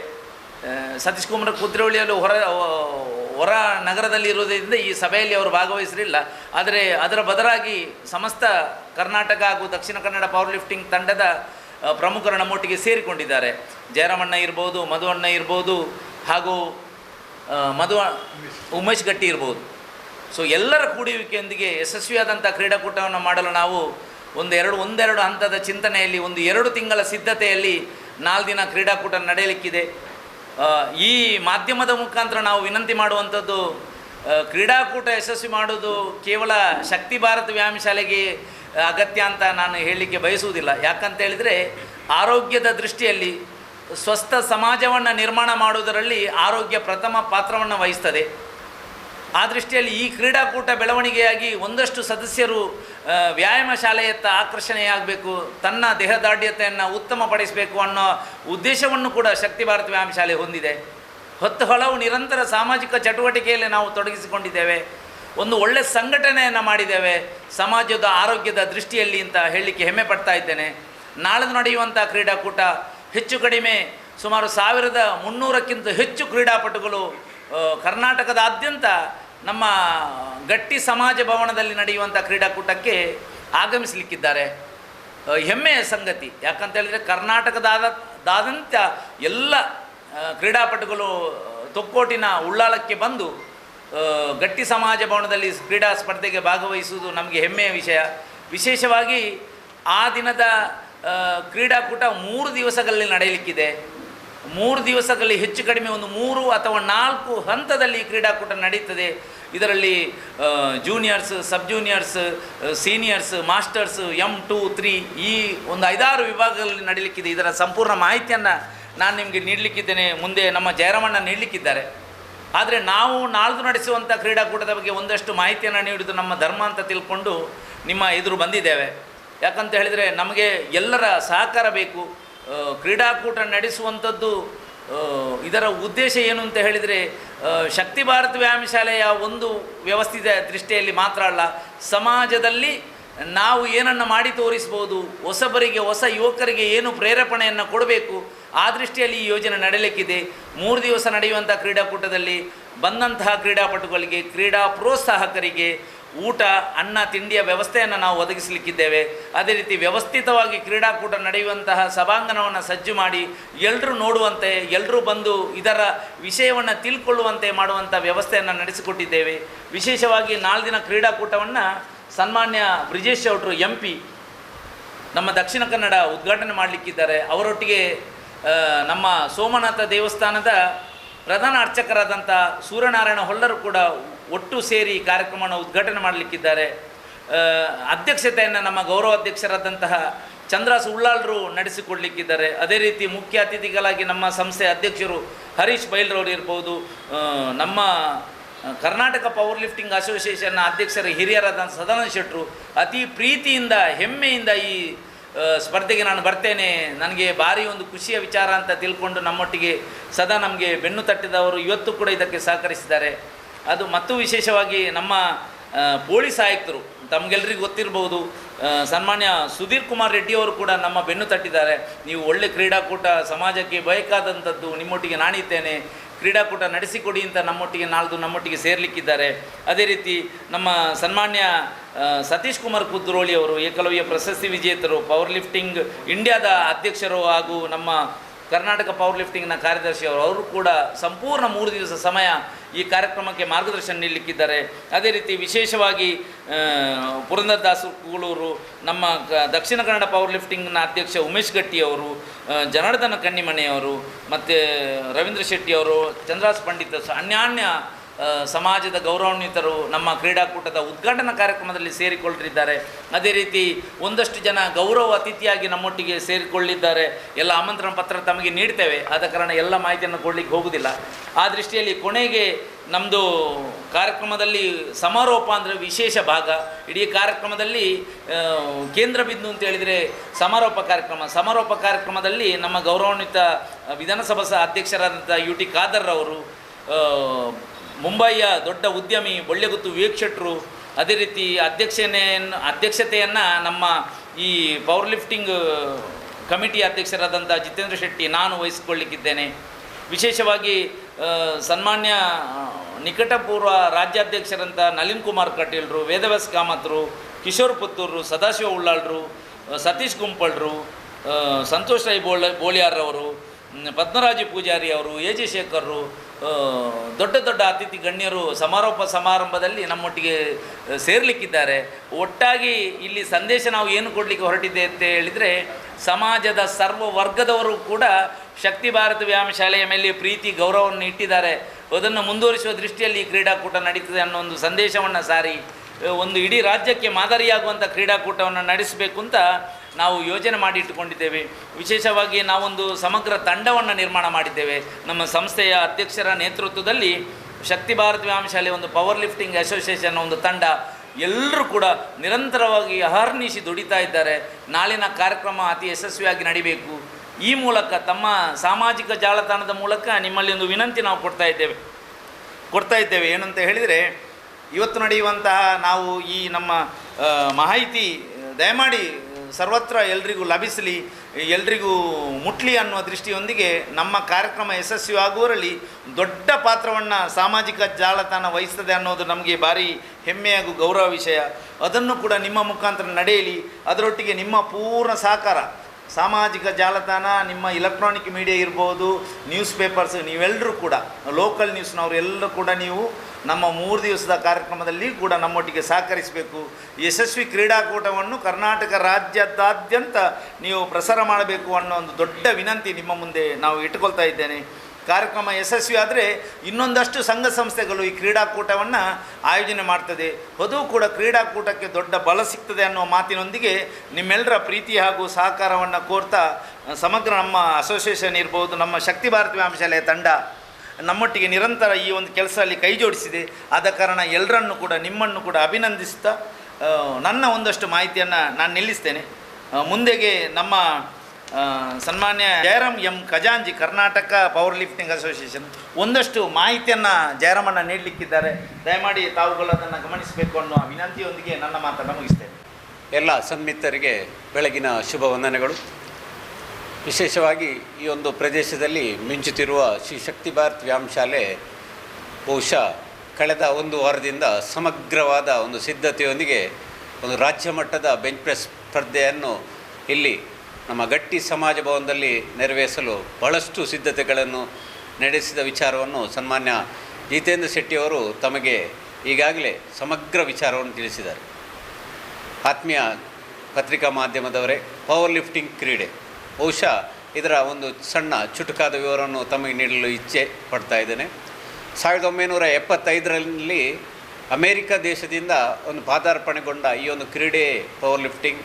ಸತೀಶ್ ಕುಮಾರ್ ಕುದ್ರೋಳಿಯಲ್ಲೂ ಹೊರ ಹೊರ ನಗರದಲ್ಲಿ ಇರುವುದರಿಂದ ಈ ಸಭೆಯಲ್ಲಿ ಅವರು ಭಾಗವಹಿಸಲಿಲ್ಲ. ಆದರೆ ಅದರ ಬದಲಾಗಿ ಸಮಸ್ತ ಕರ್ನಾಟಕ ಹಾಗೂ ದಕ್ಷಿಣ ಕನ್ನಡ ಪವರ್ ಲಿಫ್ಟಿಂಗ್ ತಂಡದ ಪ್ರಮುಖರ ನಮ್ಮೊಟ್ಟಿಗೆ ಸೇರಿಕೊಂಡಿದ್ದಾರೆ. ಜಯರಾಮಣ್ಣ ಇರ್ಬೋದು, ಮಧು ಅಣ್ಣ ಇರ್ಬೋದು ಹಾಗೂ ಮಧು, ಉಮೇಶ್ ಗಟ್ಟಿ ಇರ್ಬೋದು. ಸೊ ಎಲ್ಲರ ಕೂಡುವಿಕೆಯೊಂದಿಗೆ ಯಶಸ್ವಿಯಾದಂಥ ಕ್ರೀಡಾಕೂಟವನ್ನು ಮಾಡಲು ನಾವು ಒಂದೆರಡು ಒಂದೆರಡು ಹಂತದ ಚಿಂತನೆಯಲ್ಲಿ, ಒಂದು ಎರಡು ತಿಂಗಳ ಸಿದ್ಧತೆಯಲ್ಲಿ ನಾಲ್ಕು ದಿನ ಕ್ರೀಡಾಕೂಟ ನಡೆಯಲಿಕ್ಕಿದೆ. ಈ ಮಾಧ್ಯಮದ ಮುಖಾಂತರ ನಾವು ವಿನಂತಿ ಮಾಡುವಂಥದ್ದು ಕ್ರೀಡಾಕೂಟ ಯಶಸ್ವಿ ಮಾಡೋದು ಕೇವಲ ಶಕ್ತಿ ಭಾರತ ವ್ಯಾಯಾಮ ಶಾಲೆಗೆ ಅಗತ್ಯ ಅಂತ ನಾನು ಹೇಳಲಿಕ್ಕೆ ಬಯಸುವುದಿಲ್ಲ. ಯಾಕಂತ ಹೇಳಿದರೆ, ಆರೋಗ್ಯದ ದೃಷ್ಟಿಯಲ್ಲಿ ಸ್ವಸ್ಥ ಸಮಾಜವನ್ನು ನಿರ್ಮಾಣ ಮಾಡುವುದರಲ್ಲಿ ಆರೋಗ್ಯ ಪ್ರಥಮ ಪಾತ್ರವನ್ನು ವಹಿಸ್ತದೆ. ಆ ದೃಷ್ಟಿಯಲ್ಲಿ ಈ ಕ್ರೀಡಾಕೂಟ ಬೆಳವಣಿಗೆಯಾಗಿ ಒಂದಷ್ಟು ಸದಸ್ಯರು ವ್ಯಾಯಾಮ ಶಾಲೆಯತ್ತ ಆಕರ್ಷಣೆಯಾಗಬೇಕು, ತನ್ನ ದೇಹದಾಢ್ಯತೆಯನ್ನು ಉತ್ತಮಪಡಿಸಬೇಕು ಅನ್ನೋ ಉದ್ದೇಶವನ್ನು ಕೂಡ ಶಕ್ತಿ ಭಾರತ ವ್ಯಾಯಾಮ ಶಾಲೆ ಹೊಂದಿದೆ. ಹೊತ್ತು ಹಲವು ನಿರಂತರ ಸಾಮಾಜಿಕ ಚಟುವಟಿಕೆಯಲ್ಲಿ ನಾವು ತೊಡಗಿಸಿಕೊಂಡಿದ್ದೇವೆ. ಒಂದು ಒಳ್ಳೆ ಸಂಘಟನೆಯನ್ನು ಮಾಡಿದ್ದೇವೆ. ಸಮಾಜದ ಆರೋಗ್ಯದ ದೃಷ್ಟಿಯಲ್ಲಿ ಅಂತ ಹೇಳಲಿಕ್ಕೆ ಹೆಮ್ಮೆ ಪಡ್ತಾ ಇದ್ದೇನೆ. ನಾಳೆ ನಡೆಯುವಂಥ ಕ್ರೀಡಾಕೂಟ ಹೆಚ್ಚು ಕಡಿಮೆ ಸುಮಾರು ಸಾವಿರದ ಮುನ್ನೂರಕ್ಕಿಂತ ಹೆಚ್ಚು ಕ್ರೀಡಾಪಟುಗಳು ಕರ್ನಾಟಕದಾದ್ಯಂತ ನಮ್ಮ ಗಟ್ಟಿ ಸಮಾಜ ಭವನದಲ್ಲಿ ನಡೆಯುವಂಥ ಕ್ರೀಡಾಕೂಟಕ್ಕೆ ಆಗಮಿಸಲಿಕ್ಕಿದ್ದಾರೆ. ಹೆಮ್ಮೆಯ ಸಂಗತಿ. ಯಾಕಂತ ಹೇಳಿದರೆ ಕರ್ನಾಟಕದಾದಾದಂಥ ಎಲ್ಲ ಆ, ಕ್ರೀಡಾಪಟುಗಳು ತೊಕ್ಕೋಟಿನ ಉಳ್ಳಾಳಕ್ಕೆ ಬಂದು ಗಟ್ಟಿ ಸಮಾಜ ಭವನದಲ್ಲಿ ಕ್ರೀಡಾ ಸ್ಪರ್ಧೆಗೆ ಭಾಗವಹಿಸುವುದು ನಮಗೆ ಹೆಮ್ಮೆಯ ವಿಷಯ. ವಿಶೇಷವಾಗಿ ಆ ದಿನದ ಕ್ರೀಡಾಕೂಟ ಮೂರು ದಿವಸಗಳಲ್ಲಿ ನಡೆಯಲಿಕ್ಕಿದೆ. ಮೂರು ದಿವಸಗಳಲ್ಲಿ ಹೆಚ್ಚು ಕಡಿಮೆ ಒಂದು ಮೂರು ಅಥವಾ ನಾಲ್ಕು ಹಂತದಲ್ಲಿ ಈ ಕ್ರೀಡಾಕೂಟ ನಡೀತದೆ. ಇದರಲ್ಲಿ juniors sub juniors seniors masters M two three ಈ ಒಂದು ಐದಾರು ವಿಭಾಗಗಳಲ್ಲಿ ನಡೀಲಿಕ್ಕಿದೆ. ಇದರ ಸಂಪೂರ್ಣ ಮಾಹಿತಿಯನ್ನು ನಾನು ನಿಮಗೆ ನೀಡಲಿಕ್ಕಿದ್ದೇನೆ. ಮುಂದೆ ನಮ್ಮ ಜಯರಾಮಣ್ಣ ನೀಡಲಿಕ್ಕಿದ್ದಾರೆ. ಆದರೆ ನಾವು ನಾಳ್ದು ನಡೆಸುವಂಥ ಕ್ರೀಡಾಕೂಟದ ಬಗ್ಗೆ ಒಂದಷ್ಟು ಮಾಹಿತಿಯನ್ನು ನೀಡುವುದು ನಮ್ಮ ಧರ್ಮ ಅಂತ ತಿಳ್ಕೊಂಡು ನಿಮ್ಮ ಎದುರು ಬಂದಿದ್ದೇವೆ. ಯಾಕಂತ ಹೇಳಿದರೆ ನಮಗೆ ಎಲ್ಲರ ಸಹಕಾರ ಬೇಕು. ಕ್ರೀಡಾಕೂಟ ನಡೆಸುವಂಥದ್ದು ಇದರ ಉದ್ದೇಶ ಏನು ಅಂತ ಹೇಳಿದರೆ ಶಕ್ತಿ ಭಾರತ ವ್ಯಾಯಾಮ ಶಾಲೆಯ ಒಂದು ವ್ಯವಸ್ಥಿತ ದೃಷ್ಟಿಯಲ್ಲಿ ಮಾತ್ರ ಅಲ್ಲ, ಸಮಾಜದಲ್ಲಿ ನಾವು ಏನನ್ನು ಮಾಡಿ ತೋರಿಸ್ಬೋದು, ಹೊಸಬರಿಗೆ, ಹೊಸ ಯುವಕರಿಗೆ ಏನು ಪ್ರೇರೇಪಣೆಯನ್ನು ಕೊಡಬೇಕು, ಆ ದೃಷ್ಟಿಯಲ್ಲಿ ಈ ಯೋಜನೆ ನಡೆಯಲಿಕ್ಕಿದೆ ಮೂರು ದಿವಸ ನಡೆಯುವಂಥ ಕ್ರೀಡಾಕೂಟದಲ್ಲಿ ಬಂದಂತಹ ಕ್ರೀಡಾಪಟುಗಳಿಗೆ, ಕ್ರೀಡಾ ಪ್ರೋತ್ಸಾಹಕರಿಗೆ ಊಟ, ಅನ್ನ, ತಿಂಡಿಯ ವ್ಯವಸ್ಥೆಯನ್ನು ನಾವು ಒದಗಿಸಲಿಕ್ಕಿದ್ದೇವೆ. ಅದೇ ರೀತಿ ವ್ಯವಸ್ಥಿತವಾಗಿ ಕ್ರೀಡಾಕೂಟ ನಡೆಯುವಂತಹ ಸಭಾಂಗಣವನ್ನು ಸಜ್ಜು ಮಾಡಿ ಎಲ್ಲರೂ ನೋಡುವಂತೆ ಎಲ್ಲರೂ ಬಂದು ಇದರ ವಿಷಯವನ್ನು ತಿಳ್ಕೊಳ್ಳುವಂತೆ ಮಾಡುವಂಥ ವ್ಯವಸ್ಥೆಯನ್ನು ನಡೆಸಿಕೊಟ್ಟಿದ್ದೇವೆ. ವಿಶೇಷವಾಗಿ ನಾಲ್ದಿನ ಕ್ರೀಡಾಕೂಟವನ್ನು ಸನ್ಮಾನ್ಯ ಬ್ರಿಜೇಶ್ ಅವರು, ಎಂ ನಮ್ಮ ದಕ್ಷಿಣ ಕನ್ನಡ ಉದ್ಘಾಟನೆ ಮಾಡಲಿಕ್ಕಿದ್ದಾರೆ. ಅವರೊಟ್ಟಿಗೆ ನಮ್ಮ ಸೋಮನಾಥ ದೇವಸ್ಥಾನದ ಪ್ರಧಾನ ಅರ್ಚಕರಾದಂಥ ಸೂರ್ಯನಾರಾಯಣ ಹೊಲ್ಲರು ಕೂಡ ಒಟ್ಟು ಸೇರಿ ಈ ಕಾರ್ಯಕ್ರಮವನ್ನು ಉದ್ಘಾಟನೆ ಮಾಡಲಿಕ್ಕಿದ್ದಾರೆ. ಅಧ್ಯಕ್ಷತೆಯನ್ನು ನಮ್ಮ ಗೌರವ ಅಧ್ಯಕ್ಷರಾದಂತಹ ಚಂದ್ರಾಸ್ ಉಳ್ಳಾಳರು ನಡೆಸಿಕೊಡ್ಲಿಕ್ಕಿದ್ದಾರೆ. ಅದೇ ರೀತಿ ಮುಖ್ಯ ಅತಿಥಿಗಳಾಗಿ ನಮ್ಮ ಸಂಸ್ಥೆ ಅಧ್ಯಕ್ಷರು ಹರೀಶ್ ಬೈಲ್ರವರು ಇರ್ಬೋದು ನಮ್ಮ ಕರ್ನಾಟಕ ಪವರ್ ಲಿಫ್ಟಿಂಗ್ ಅಸೋಸಿಯೇಷನ್ನ ಅಧ್ಯಕ್ಷರ ಹಿರಿಯರಾದ ಸದಾನಂದ ಶೆಟ್ಟರು ಅತಿ ಪ್ರೀತಿಯಿಂದ, ಹೆಮ್ಮೆಯಿಂದ ಈ ಸ್ಪರ್ಧೆಗೆ ನಾನು ಬರ್ತೇನೆ. ನನಗೆ ಭಾರಿ ಒಂದು ಖುಷಿಯ ವಿಚಾರ ಅಂತ ತಿಳ್ಕೊಂಡು ನಮ್ಮೊಟ್ಟಿಗೆ ಸದಾ ನಮಗೆ ಬೆನ್ನು ತಟ್ಟಿದವರು ಇವತ್ತು ಕೂಡ ಇದಕ್ಕೆ ಸಹಕರಿಸಿದ್ದಾರೆ. ಅದು ಮತ್ತು ವಿಶೇಷವಾಗಿ ನಮ್ಮ ಪೊಲೀಸ್ ಆಯುಕ್ತರು ತಮಗೆಲ್ಲರಿಗೂ ಗೊತ್ತಿರಬಹುದು ಸನ್ಮಾನ್ಯ ಸುಧೀರ್ ಕುಮಾರ್ ರೆಡ್ಡಿಯವರು ಕೂಡ ನಮ್ಮ ಬೆನ್ನು ತಟ್ಟಿದ್ದಾರೆ. ನೀವು ಒಳ್ಳೆ ಕ್ರೀಡಾಕೂಟ ಸಮಾಜಕ್ಕೆ ಬೇಕಾದಂಥದ್ದು ನಿಮ್ಮೊಟ್ಟಿಗೆ ನಾಣಿದ್ದೇನೆ ಕ್ರೀಡಾಕೂಟ ನಡೆಸಿಕೊಡಿ ಅಂತ ನಮ್ಮೊಟ್ಟಿಗೆ ನಾಳ್ದು ನಮ್ಮೊಟ್ಟಿಗೆ ಸೇರ್ಲಿಕ್ಕಿದ್ದಾರೆ. ಅದೇ ರೀತಿ ನಮ್ಮ ಸನ್ಮಾನ್ಯ ಸತೀಶ್ ಕುಮಾರ್ ಕುದ್ರೋಳಿ ಅವರು, ಏಕಲವ್ಯ ಪ್ರಶಸ್ತಿ ವಿಜೇತರು ಪವರ್ ಲಿಫ್ಟಿಂಗ್ ಇಂಡಿಯಾದ ಅಧ್ಯಕ್ಷರು ಹಾಗೂ ನಮ್ಮ ಕರ್ನಾಟಕ ಪವರ್ ಲಿಫ್ಟಿಂಗ್ನ ಕಾರ್ಯದರ್ಶಿ ಅವರು ಕೂಡ ಸಂಪೂರ್ಣ ಮೂರು ದಿವಸ ಸಮಯ ಈ ಕಾರ್ಯಕ್ರಮಕ್ಕೆ ಮಾರ್ಗದರ್ಶನ ನೀಡಲಿಕ್ಕಿದ್ದಾರೆ. ಅದೇ ರೀತಿ ವಿಶೇಷವಾಗಿ ಪುರಂದರದಾಸ್ ಕೂಳೂರು ನಮ್ಮ ದಕ್ಷಿಣ ಕನ್ನಡ ಪವರ್ ಲಿಫ್ಟಿಂಗ್ನ ಅಧ್ಯಕ್ಷ ಉಮೇಶ್ ಗಟ್ಟಿ ಅವರು ಆ, ಜನಾರ್ದನ ಕಣ್ಣಿಮನೆಯವರು ಮತ್ತು ರವೀಂದ್ರ ಶೆಟ್ಟಿ ಅವರು ಚಂದ್ರಾಸ್ ಪಂಡಿತ್ ಅನ್ಯಾನ್ಯ ಸಮಾಜದ ಗೌರವಾನ್ವಿತರು ನಮ್ಮ ಕ್ರೀಡಾಕೂಟದ ಉದ್ಘಾಟನಾ ಕಾರ್ಯಕ್ರಮದಲ್ಲಿ ಸೇರಿಕೊಳ್ಳಿದ್ದಾರೆ ಅದೇ ರೀತಿ ಒಂದಷ್ಟು ಜನ ಗೌರವ ಅತಿಥಿಯಾಗಿ ನಮ್ಮೊಟ್ಟಿಗೆ ಸೇರಿಕೊಳ್ಳಿದ್ದಾರೆ. ಎಲ್ಲ ಆಮಂತ್ರಣ ಪತ್ರ ತಮಗೆ ನೀಡ್ತೇವೆ. ಆದ ಕಾರಣ ಎಲ್ಲ ಮಾಹಿತಿಯನ್ನು ಕೊಡಲಿಕ್ಕೆ ಹೋಗುವುದಿಲ್ಲ. ಆ ದೃಷ್ಟಿಯಲ್ಲಿ ಕೊನೆಗೆ ನಮ್ಮದು ಕಾರ್ಯಕ್ರಮದಲ್ಲಿ ಸಮಾರೋಪ ಅಂದರೆ ವಿಶೇಷ ಭಾಗ. ಇಡೀ ಕಾರ್ಯಕ್ರಮದಲ್ಲಿ ಕೇಂದ್ರ ಬಿಂದು ಅಂತ ಹೇಳಿದರೆ ಸಮಾರೋಪ ಕಾರ್ಯಕ್ರಮ. ಸಮಾರೋಪ ಕಾರ್ಯಕ್ರಮದಲ್ಲಿ ನಮ್ಮ ಗೌರವಾನ್ವಿತ ವಿಧಾನಸಭಾ ಅಧ್ಯಕ್ಷರಾದಂಥ ಯು ಟಿ ಖಾದರ್ ಅವರು ಮುಂಬಯಿಯ ದೊಡ್ಡ ಉದ್ಯಮಿ ಬೊಳ್ಳೆಗುತ್ತು ವಿವೇಕ್ ಶೆಟ್ರು ಅದೇ ರೀತಿ ಅಧ್ಯಕ್ಷನೆಯನ್ನು ಅಧ್ಯಕ್ಷತೆಯನ್ನು ನಮ್ಮ ಈ ಪವರ್ ಲಿಫ್ಟಿಂಗ್ ಕಮಿಟಿ ಅಧ್ಯಕ್ಷರಾದಂಥ ಜಿತೇಂದ್ರ ಶೆಟ್ಟಿ ನಾನು ವಹಿಸಿಕೊಳ್ಳಿಕ್ಕಿದ್ದೇನೆ. ವಿಶೇಷವಾಗಿ ಸನ್ಮಾನ್ಯ ನಿಕಟಪೂರ್ವ ರಾಜ್ಯಾಧ್ಯಕ್ಷರಂಥ ನಳಿನ್ ಕುಮಾರ್ ಕಟೀಲ್ರು, ವೇದವ್ಯಾಸ್ ಕಾಮತ್ರು, ಕಿಶೋರ್ ಪುತ್ತೂರು, ಸದಾಶಿವ ಉಳ್ಳಾಳ್ರು ಸತೀಶ್ ಗುಂಪಳ್ರು ಸಂತೋಷ್ ರೈ ಬೋಳ ಬೋಳಿಯಾರ್ರವರು ಪದ್ಮರಾಜು ಪೂಜಾರಿ ಅವರು ಎ ದೊಡ್ಡ ದೊಡ್ಡ ಅತಿಥಿ ಗಣ್ಯರು ಸಮಾರೋಪ ಸಮಾರಂಭದಲ್ಲಿ ನಮ್ಮೊಟ್ಟಿಗೆ ಸೇರ್ಲಿಕ್ಕಿದ್ದಾರೆ. ಒಟ್ಟಾಗಿ ಇಲ್ಲಿ ಸಂದೇಶ ನಾವು ಏನು ಕೊಡಲಿಕ್ಕೆ ಹೊರಟಿದೆ ಅಂತ ಹೇಳಿದರೆ, ಸಮಾಜದ ಸರ್ವ ವರ್ಗದವರು ಕೂಡ ಶಕ್ತಿ ಭಾರತ ವ್ಯಾಯಾಮ ಶಾಲೆಯ ಮೇಲೆ ಪ್ರೀತಿ, ಗೌರವವನ್ನು ಇಟ್ಟಿದ್ದಾರೆ. ಅದನ್ನು ಮುಂದುವರಿಸುವ ದೃಷ್ಟಿಯಲ್ಲಿ ಈ ಕ್ರೀಡಾಕೂಟ ನಡೀತದೆ ಅನ್ನೋ ಒಂದು ಸಂದೇಶವನ್ನು ಸಾರಿ ಒಂದು ಇಡೀ ರಾಜ್ಯಕ್ಕೆ ಮಾದರಿಯಾಗುವಂಥ ಕ್ರೀಡಾಕೂಟವನ್ನು ನಡೆಸಬೇಕು ಅಂತ ನಾವು ಯೋಜನೆ ಮಾಡಿ ಇಟ್ಟುಕೊಂಡಿದ್ದೇವೆ. ವಿಶೇಷವಾಗಿ ನಾವೊಂದು ಸಮಗ್ರ ತಂಡವನ್ನು ನಿರ್ಮಾಣ ಮಾಡಿದ್ದೇವೆ. ನಮ್ಮ ಸಂಸ್ಥೆಯ ಅಧ್ಯಕ್ಷರ ನೇತೃತ್ವದಲ್ಲಿ ಶಕ್ತಿ ಭಾರತ ವ್ಯಾಯಾಮ ಶಾಲೆ ಒಂದು ಪವರ್ ಲಿಫ್ಟಿಂಗ್ ಅಸೋಸಿಯೇಷನ್ ಒಂದು ತಂಡ ಎಲ್ಲರೂ ಕೂಡ ನಿರಂತರವಾಗಿ ಅಹರ್ನಿಶಿ ದುಡಿತಾ ಇದ್ದಾರೆ. ನಾಳಿನ ಕಾರ್ಯಕ್ರಮ ಅತಿ ಯಶಸ್ವಿಯಾಗಿ ನಡಿಬೇಕು. ಈ ಮೂಲಕ ತಮ್ಮ ಸಾಮಾಜಿಕ ಜಾಲತಾಣದ ಮೂಲಕ ನಿಮ್ಮಲ್ಲಿ ಒಂದು ವಿನಂತಿ ನಾವು ಕೊಡ್ತಾ ಇದ್ದೇವೆ. ಕೊಡ್ತಾ ಇದ್ದೇವೆ. ಏನಂತ ಹೇಳಿದರೆ, ಇವತ್ತು ನಡೆಯುವಂತಹ ನಾವು ಈ ನಮ್ಮ ಮಾಹಿತಿ ದಯಮಾಡಿ ಸರ್ವತ್ರ ಎಲ್ರಿಗೂ ಲಭಿಸಲಿ, ಎಲ್ರಿಗೂ ಮುಟ್ಲಿ ಅನ್ನುವ ದೃಷ್ಟಿಯೊಂದಿಗೆ ನಮ್ಮ ಕಾರ್ಯಕ್ರಮ ಯಶಸ್ವಿಯಾಗುವರಲ್ಲಿ ದೊಡ್ಡ ಪಾತ್ರವನ್ನು ಸಾಮಾಜಿಕ ಜಾಲತಾಣ ವಹಿಸ್ತದೆ ಅನ್ನೋದು ನಮಗೆ ಭಾರಿ ಹೆಮ್ಮೆ ಹಾಗೂ ಗೌರವ ವಿಷಯ. ಅದನ್ನು ಕೂಡ ನಿಮ್ಮ ಮುಖಾಂತರ ನಡೆಯಲಿ. ಅದರೊಟ್ಟಿಗೆ ನಿಮ್ಮ ಪೂರ್ಣ ಸಹಕಾರ. ಸಾಮಾಜಿಕ ಜಾಲತಾಣ, ನಿಮ್ಮ ಇಲೆಕ್ಟ್ರಾನಿಕ್ ಮೀಡಿಯಾ ಇರ್ಬೋದು ನ್ಯೂಸ್ ಪೇಪರ್ಸ್ ನೀವೆಲ್ಲರೂ ಕೂಡ ಲೋಕಲ್ ನ್ಯೂಸ್ನವರು ಎಲ್ಲರೂ ಕೂಡ ನೀವು ನಮ್ಮ ಮೂರು ದಿವಸದ ಕಾರ್ಯಕ್ರಮದಲ್ಲಿ ಕೂಡ ನಮ್ಮೊಟ್ಟಿಗೆ ಸಹಕರಿಸಬೇಕು. ಯಶಸ್ವಿ ಕ್ರೀಡಾಕೂಟವನ್ನು ಕರ್ನಾಟಕ ರಾಜ್ಯದಾದ್ಯಂತ ನೀವು ಪ್ರಸಾರ ಮಾಡಬೇಕು ಅನ್ನೋ ಒಂದು ದೊಡ್ಡ ವಿನಂತಿ ನಿಮ್ಮ ಮುಂದೆ ನಾವು ಇಟ್ಕೊಳ್ತಾ ಇದ್ದೇನೆ. ಕಾರ್ಯಕ್ರಮ ಯಶಸ್ವಿ ಆದರೆ ಇನ್ನೊಂದಷ್ಟು ಸಂಘ ಸಂಸ್ಥೆಗಳು ಈ ಕ್ರೀಡಾಕೂಟವನ್ನು ಆಯೋಜನೆ ಮಾಡ್ತದೆ. ಅದು ಕೂಡ ಕ್ರೀಡಾಕೂಟಕ್ಕೆ ದೊಡ್ಡ ಬಲ ಸಿಗ್ತದೆ ಅನ್ನೋ ಮಾತಿನೊಂದಿಗೆ ನಿಮ್ಮೆಲ್ಲರ ಪ್ರೀತಿ ಹಾಗೂ ಸಹಕಾರವನ್ನು ಕೋರ್ತಾ ಸಮಗ್ರ ನಮ್ಮ ಅಸೋಸಿಯೇಷನ್ ಇರ್ಬೋದು, ನಮ್ಮ ಶಕ್ತಿ ಭಾರತ ವ್ಯಾಮಶಾಲೆಯ ತಂಡ ನಮ್ಮೊಟ್ಟಿಗೆ ನಿರಂತರ ಈ ಒಂದು ಕೆಲಸದಲ್ಲಿ ಕೈ ಜೋಡಿಸಿದೆ. ಆದ ಕಾರಣ ಎಲ್ಲರನ್ನು ಕೂಡ, ನಿಮ್ಮನ್ನು ಕೂಡ ಅಭಿನಂದಿಸ್ತಾ ನನ್ನ ಒಂದಷ್ಟು ಮಾಹಿತಿಯನ್ನು ನಾನು ನಿಲ್ಲಿಸ್ತೇನೆ. ಮುಂದೆಗೆ ನಮ್ಮ ಸನ್ಮಾನ್ಯ ಜಯರಾಮ್ ಎಂ ಖಜಾಂಜಿ, ಕರ್ನಾಟಕ ಪವರ್ ಲಿಫ್ಟಿಂಗ್ ಅಸೋಸಿಯೇಷನ್. ಒಂದಷ್ಟು ಮಾಹಿತಿಯನ್ನು ಜಯರಾಮಣ್ಣ ನೀಡಲಿಕ್ಕಿದ್ದಾರೆ. ದಯಮಾಡಿ ತಾವುಗಳು ಅದನ್ನು ಗಮನಿಸಬೇಕು ಅನ್ನೋ ವಿನಂತಿಯೊಂದಿಗೆ ನನ್ನ ಮಾತನ್ನು ಮುಗಿಸ್ತೇನೆ. ಎಲ್ಲ ಸನ್ಮಿತ್ತರಿಗೆ ಬೆಳಗಿನ ಶುಭ ವಂದನೆಗಳು. ವಿಶೇಷವಾಗಿ ಈ ಒಂದು ಪ್ರದೇಶದಲ್ಲಿ ಮಿಂಚುತ್ತಿರುವ ಶ್ರೀ ಶಕ್ತಿ ಭಾರತ್ ವ್ಯಾಯಾಮ ಶಾಲೆ ಬಹುಶಃ ಕಳೆದ ಒಂದು ವಾರದಿಂದ ಸಮಗ್ರವಾದ ಒಂದು ಸಿದ್ಧತೆಯೊಂದಿಗೆ ಒಂದು ರಾಜ್ಯ ಮಟ್ಟದ ಬೆಂಚ್ ಪ್ರೆಸ್ ಸ್ಪರ್ಧೆಯನ್ನು ಇಲ್ಲಿ ನಮ್ಮ ಗಟ್ಟಿ ಸಮಾಜ ಭವನದಲ್ಲಿ ನೆರವೇರಿಸಲು ಬಹಳಷ್ಟು ಸಿದ್ಧತೆಗಳನ್ನು ನಡೆಸಿದ ವಿಚಾರವನ್ನು ಸನ್ಮಾನ್ಯ ಜಿತೇಂದ್ರ ಶೆಟ್ಟಿಯವರು ತಮಗೆ ಈಗಾಗಲೇ ಸಮಗ್ರ ವಿಚಾರವನ್ನು ತಿಳಿಸಿದ್ದಾರೆ. ಆತ್ಮೀಯ ಪತ್ರಿಕಾ ಮಾಧ್ಯಮದವರೇ ಪವರ್ ಲಿಫ್ಟಿಂಗ್ ಕ್ರೀಡೆ. ಬಹುಶಃ ಇದರ ಒಂದು ಸಣ್ಣ ಚುಟುಕಾದ ವಿವರವನ್ನು ತಮಗೆ ನೀಡಲು ಇಚ್ಛೆ ಪಡ್ತಾ ಇದ್ದೇನೆ. ಸಾವಿರದ ಒಂಬೈನೂರ ಎಪ್ಪತ್ತೈದರಲ್ಲಿ ಅಮೇರಿಕ ದೇಶದಿಂದ ಒಂದು ಪಾದಾರ್ಪಣೆಗೊಂಡ ಈ ಒಂದು ಕ್ರೀಡೆ ಪವರ್ ಲಿಫ್ಟಿಂಗ್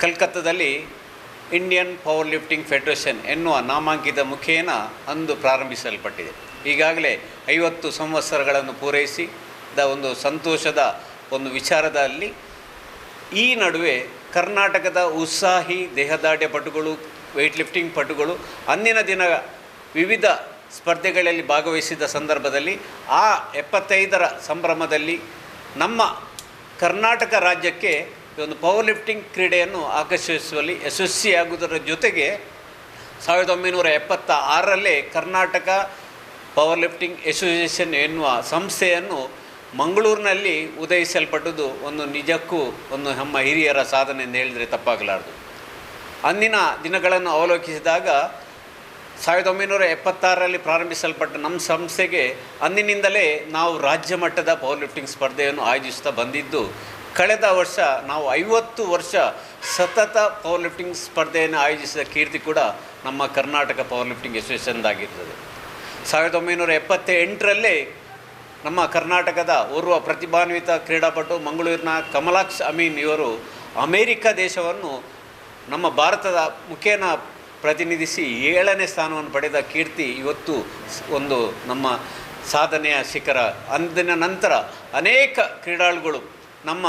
ಕಲ್ಕತ್ತಾದಲ್ಲಿ ಇಂಡಿಯನ್ ಪವರ್ ಲಿಫ್ಟಿಂಗ್ ಫೆಡರೇಷನ್ ಎನ್ನುವ ನಾಮಾಂಕಿತ ಮುಖೇನ ಅಂದು ಪ್ರಾರಂಭಿಸಲ್ಪಟ್ಟಿದೆ. ಈಗಾಗಲೇ ಐವತ್ತು ಸಂವತ್ಸರಗಳನ್ನು ಪೂರೈಸಿ, ದ ಒಂದು ಸಂತೋಷದ ಒಂದು ವಿಚಾರದಲ್ಲಿ ಈ ನಡುವೆ ಕರ್ನಾಟಕದ ಉತ್ಸಾಹಿ ದೇಹದಾಢ್ಯ ಪಟುಗಳು ವೆಯ್ಟ್ ಲಿಫ್ಟಿಂಗ್ ಪಟುಗಳು ಅಂದಿನ ದಿನ ವಿವಿಧ ಸ್ಪರ್ಧೆಗಳಲ್ಲಿ ಭಾಗವಹಿಸಿದ ಸಂದರ್ಭದಲ್ಲಿ ಆ ಎಪ್ಪತ್ತೈದರ ಸಂಭ್ರಮದಲ್ಲಿ ನಮ್ಮ ಕರ್ನಾಟಕ ರಾಜ್ಯಕ್ಕೆ ಈ ಒಂದು ಪವರ್ ಲಿಫ್ಟಿಂಗ್ ಕ್ರೀಡೆಯನ್ನು ಆಕರ್ಷಿಸುವಲ್ಲಿ ಯಶಸ್ವಿಯಾಗುವುದರ ಜೊತೆಗೆ ಸಾವಿರದ ಒಂಬೈನೂರ ಎಪ್ಪತ್ತ ಆರರಲ್ಲೇ ಕರ್ನಾಟಕ ಪವರ್ ಲಿಫ್ಟಿಂಗ್ ಅಸೋಸಿಯೇಷನ್ ಎನ್ನುವ ಸಂಸ್ಥೆಯನ್ನು ಮಂಗಳೂರಿನಲ್ಲಿ ಉದಯಿಸಲ್ಪಟ್ಟದ್ದು ಒಂದು ನಿಜಕ್ಕೂ ಒಂದು ನಮ್ಮ ಹಿರಿಯರ ಸಾಧನೆ ಎಂದು ಹೇಳಿದರೆ ತಪ್ಪಾಗಲಾರದು. ಅಂದಿನ ದಿನಗಳನ್ನು ಅವಲೋಕಿಸಿದಾಗ ಸಾವಿರದ ಒಂಬೈನೂರ ಎಪ್ಪತ್ತಾರರಲ್ಲಿ ಪ್ರಾರಂಭಿಸಲ್ಪಟ್ಟ ನಮ್ಮ ಸಂಸ್ಥೆಗೆ ಅಂದಿನಿಂದಲೇ ನಾವು ರಾಜ್ಯ ಮಟ್ಟದ ಪವರ್ ಲಿಫ್ಟಿಂಗ್ ಸ್ಪರ್ಧೆಯನ್ನು ಆಯೋಜಿಸ್ತಾ ಬಂದಿದ್ದು ಕಳೆದ ವರ್ಷ ನಾವು ಐವತ್ತು ವರ್ಷ ಸತತ ಪವರ್ ಲಿಫ್ಟಿಂಗ್ ಸ್ಪರ್ಧೆಯನ್ನು ಆಯೋಜಿಸಿದ ಕೀರ್ತಿ ಕೂಡ ನಮ್ಮ ಕರ್ನಾಟಕ ಪವರ್ ಲಿಫ್ಟಿಂಗ್ ಅಸೋಸಿಯೇಷನ್ದಾಗಿರ್ತದೆ ಸಾವಿರದ ಒಂಬೈನೂರ ಎಪ್ಪತ್ತೆಂಟರಲ್ಲಿ ನಮ್ಮ ಕರ್ನಾಟಕದ ಓರ್ವ ಪ್ರತಿಭಾನ್ವಿತ ಕ್ರೀಡಾಪಟು ಮಂಗಳೂರಿನ ಕಮಲಾಕ್ಷ್ ಅಮೀನ್ ಇವರು ಅಮೇರಿಕ ದೇಶವನ್ನು ನಮ್ಮ ಭಾರತದ ಮುಖೇನ ಪ್ರತಿನಿಧಿಸಿ ಏಳನೇ ಸ್ಥಾನವನ್ನು ಪಡೆದ ಕೀರ್ತಿ ಇವತ್ತು ಒಂದು ನಮ್ಮ ಸಾಧನೆಯ ಶಿಖರ. ಅಂದಿನ ನಂತರ ಅನೇಕ ಕ್ರೀಡಾಳುಗಳು ನಮ್ಮ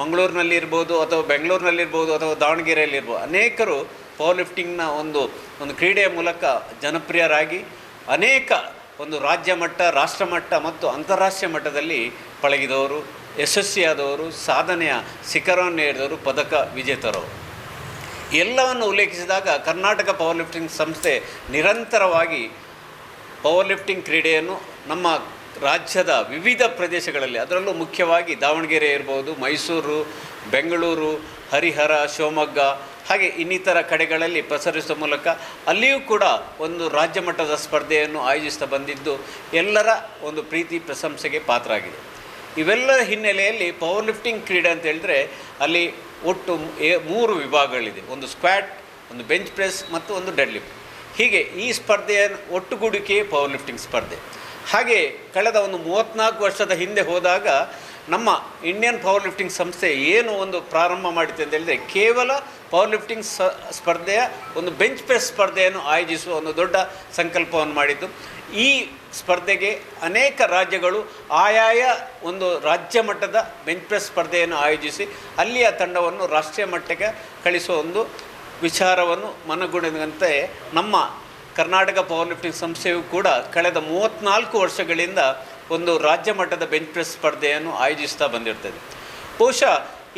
ಮಂಗಳೂರಿನಲ್ಲಿರ್ಬೋದು ಅಥವಾ ಬೆಂಗಳೂರಿನಲ್ಲಿರ್ಬೋದು ಅಥವಾ ದಾವಣಗೆರೆಯಲ್ಲಿರ್ಬೋದು ಅನೇಕರು ಪವರ್ ಲಿಫ್ಟಿಂಗ್ನ ಒಂದು ಒಂದು ಕ್ರೀಡೆಯ ಮೂಲಕ ಜನಪ್ರಿಯರಾಗಿ ಅನೇಕ ಒಂದು ರಾಜ್ಯ ಮಟ್ಟ, ರಾಷ್ಟ್ರ ಮಟ್ಟ ಮತ್ತು ಅಂತಾರಾಷ್ಟ್ರೀಯ ಮಟ್ಟದಲ್ಲಿ ಪಳಗಿದವರು, ಯಶಸ್ವಿಯಾದವರು, ಸಾಧನೆಯ ಶಿಖರವನ್ನು ಏರಿದವರು ಪದಕ ವಿಜೇತರು ಎಲ್ಲವನ್ನು ಉಲ್ಲೇಖಿಸಿದಾಗ ಕರ್ನಾಟಕ ಪವರ್ ಲಿಫ್ಟಿಂಗ್ ಸಂಸ್ಥೆ ನಿರಂತರವಾಗಿ ಪವರ್ ಲಿಫ್ಟಿಂಗ್ ಕ್ರೀಡೆಯನ್ನು ನಮ್ಮ ರಾಜ್ಯದ ವಿವಿಧ ಪ್ರದೇಶಗಳಲ್ಲಿ, ಅದರಲ್ಲೂ ಮುಖ್ಯವಾಗಿ ದಾವಣಗೆರೆ ಇರ್ಬೋದು, ಮೈಸೂರು, ಬೆಂಗಳೂರು, ಹರಿಹರ, ಶಿವಮೊಗ್ಗ, ಹಾಗೆ ಇನ್ನಿತರ ಕಡೆಗಳಲ್ಲಿ ಪ್ರಸರಿಸುವ ಮೂಲಕ ಅಲ್ಲಿಯೂ ಕೂಡ ಒಂದು ರಾಜ್ಯ ಮಟ್ಟದ ಸ್ಪರ್ಧೆಯನ್ನು ಆಯೋಜಿಸ್ತಾ ಬಂದಿದ್ದು ಎಲ್ಲರ ಒಂದು ಪ್ರೀತಿ ಪ್ರಶಂಸೆಗೆ ಪಾತ್ರ ಆಗಿದೆ ಇವೆಲ್ಲರ ಹಿನ್ನೆಲೆಯಲ್ಲಿ ಪವರ್ ಲಿಫ್ಟಿಂಗ್ ಕ್ರೀಡೆ ಅಂತ ಹೇಳಿದ್ರೆ ಅಲ್ಲಿ ಒಟ್ಟು ಮೂರು ವಿಭಾಗಗಳಿದೆ. ಒಂದು ಸ್ಕ್ವಾಟ್ ಒಂದು ಬೆಂಚ್ ಪ್ರೆಸ್ ಮತ್ತು ಒಂದು ಡೆಡ್ ಹೀಗೆ ಈ ಸ್ಪರ್ಧೆಯ ಒಟ್ಟುಗೂಡಿಕೆಯೇ ಪವರ್ ಲಿಫ್ಟಿಂಗ್ ಸ್ಪರ್ಧೆ. ಹಾಗೆ ಕಳೆದ ಒಂದು ಮೂವತ್ತ್ನಾಲ್ಕು ವರ್ಷದ ಹಿಂದೆ ಹೋದಾಗ ನಮ್ಮ ಇಂಡಿಯನ್ ಪವರ್ ಲಿಫ್ಟಿಂಗ್ ಸಂಸ್ಥೆ ಏನು ಒಂದು ಪ್ರಾರಂಭ ಮಾಡಿತು ಅಂತ ಹೇಳಿದರೆ ಕೇವಲ ಪವರ್ ಲಿಫ್ಟಿಂಗ್ ಸ, ಸ್ಪರ್ಧೆಯ ಒಂದು ಬೆಂಚ್ ಪ್ರೆಸ್ ಸ್ಪರ್ಧೆಯನ್ನು ಆಯೋಜಿಸುವ ಒಂದು ದೊಡ್ಡ ಸಂಕಲ್ಪವನ್ನು ಮಾಡಿದ್ದು. ಈ ಸ್ಪರ್ಧೆಗೆ ಅನೇಕ ರಾಜ್ಯಗಳು ಆಯಾಯ ಒಂದು ರಾಜ್ಯ ಮಟ್ಟದ ಬೆಂಚ್ ಪ್ರೆಸ್ ಸ್ಪರ್ಧೆಯನ್ನು ಆಯೋಜಿಸಿ ಅಲ್ಲಿಯ ತಂಡವನ್ನು ರಾಷ್ಟ್ರೀಯ ಮಟ್ಟಕ್ಕೆ ಕಳಿಸುವ ಒಂದು ವಿಚಾರವನ್ನು ಮನಗೂಡಿದಂತೆ ನಮ್ಮ ಕರ್ನಾಟಕ ಪವರ್ ಲಿಫ್ಟಿಂಗ್ ಸಂಸ್ಥೆಯು ಕೂಡ ಕಳೆದ ಮೂವತ್ತ್ನಾಲ್ಕು ವರ್ಷಗಳಿಂದ ಒಂದು ರಾಜ್ಯ ಮಟ್ಟದ ಬೆಂಚ್ ಪ್ರೆಸ್ ಸ್ಪರ್ಧೆಯನ್ನು ಆಯೋಜಿಸ್ತಾ ಬಂದಿರ್ತದೆ. ಬಹುಶಃ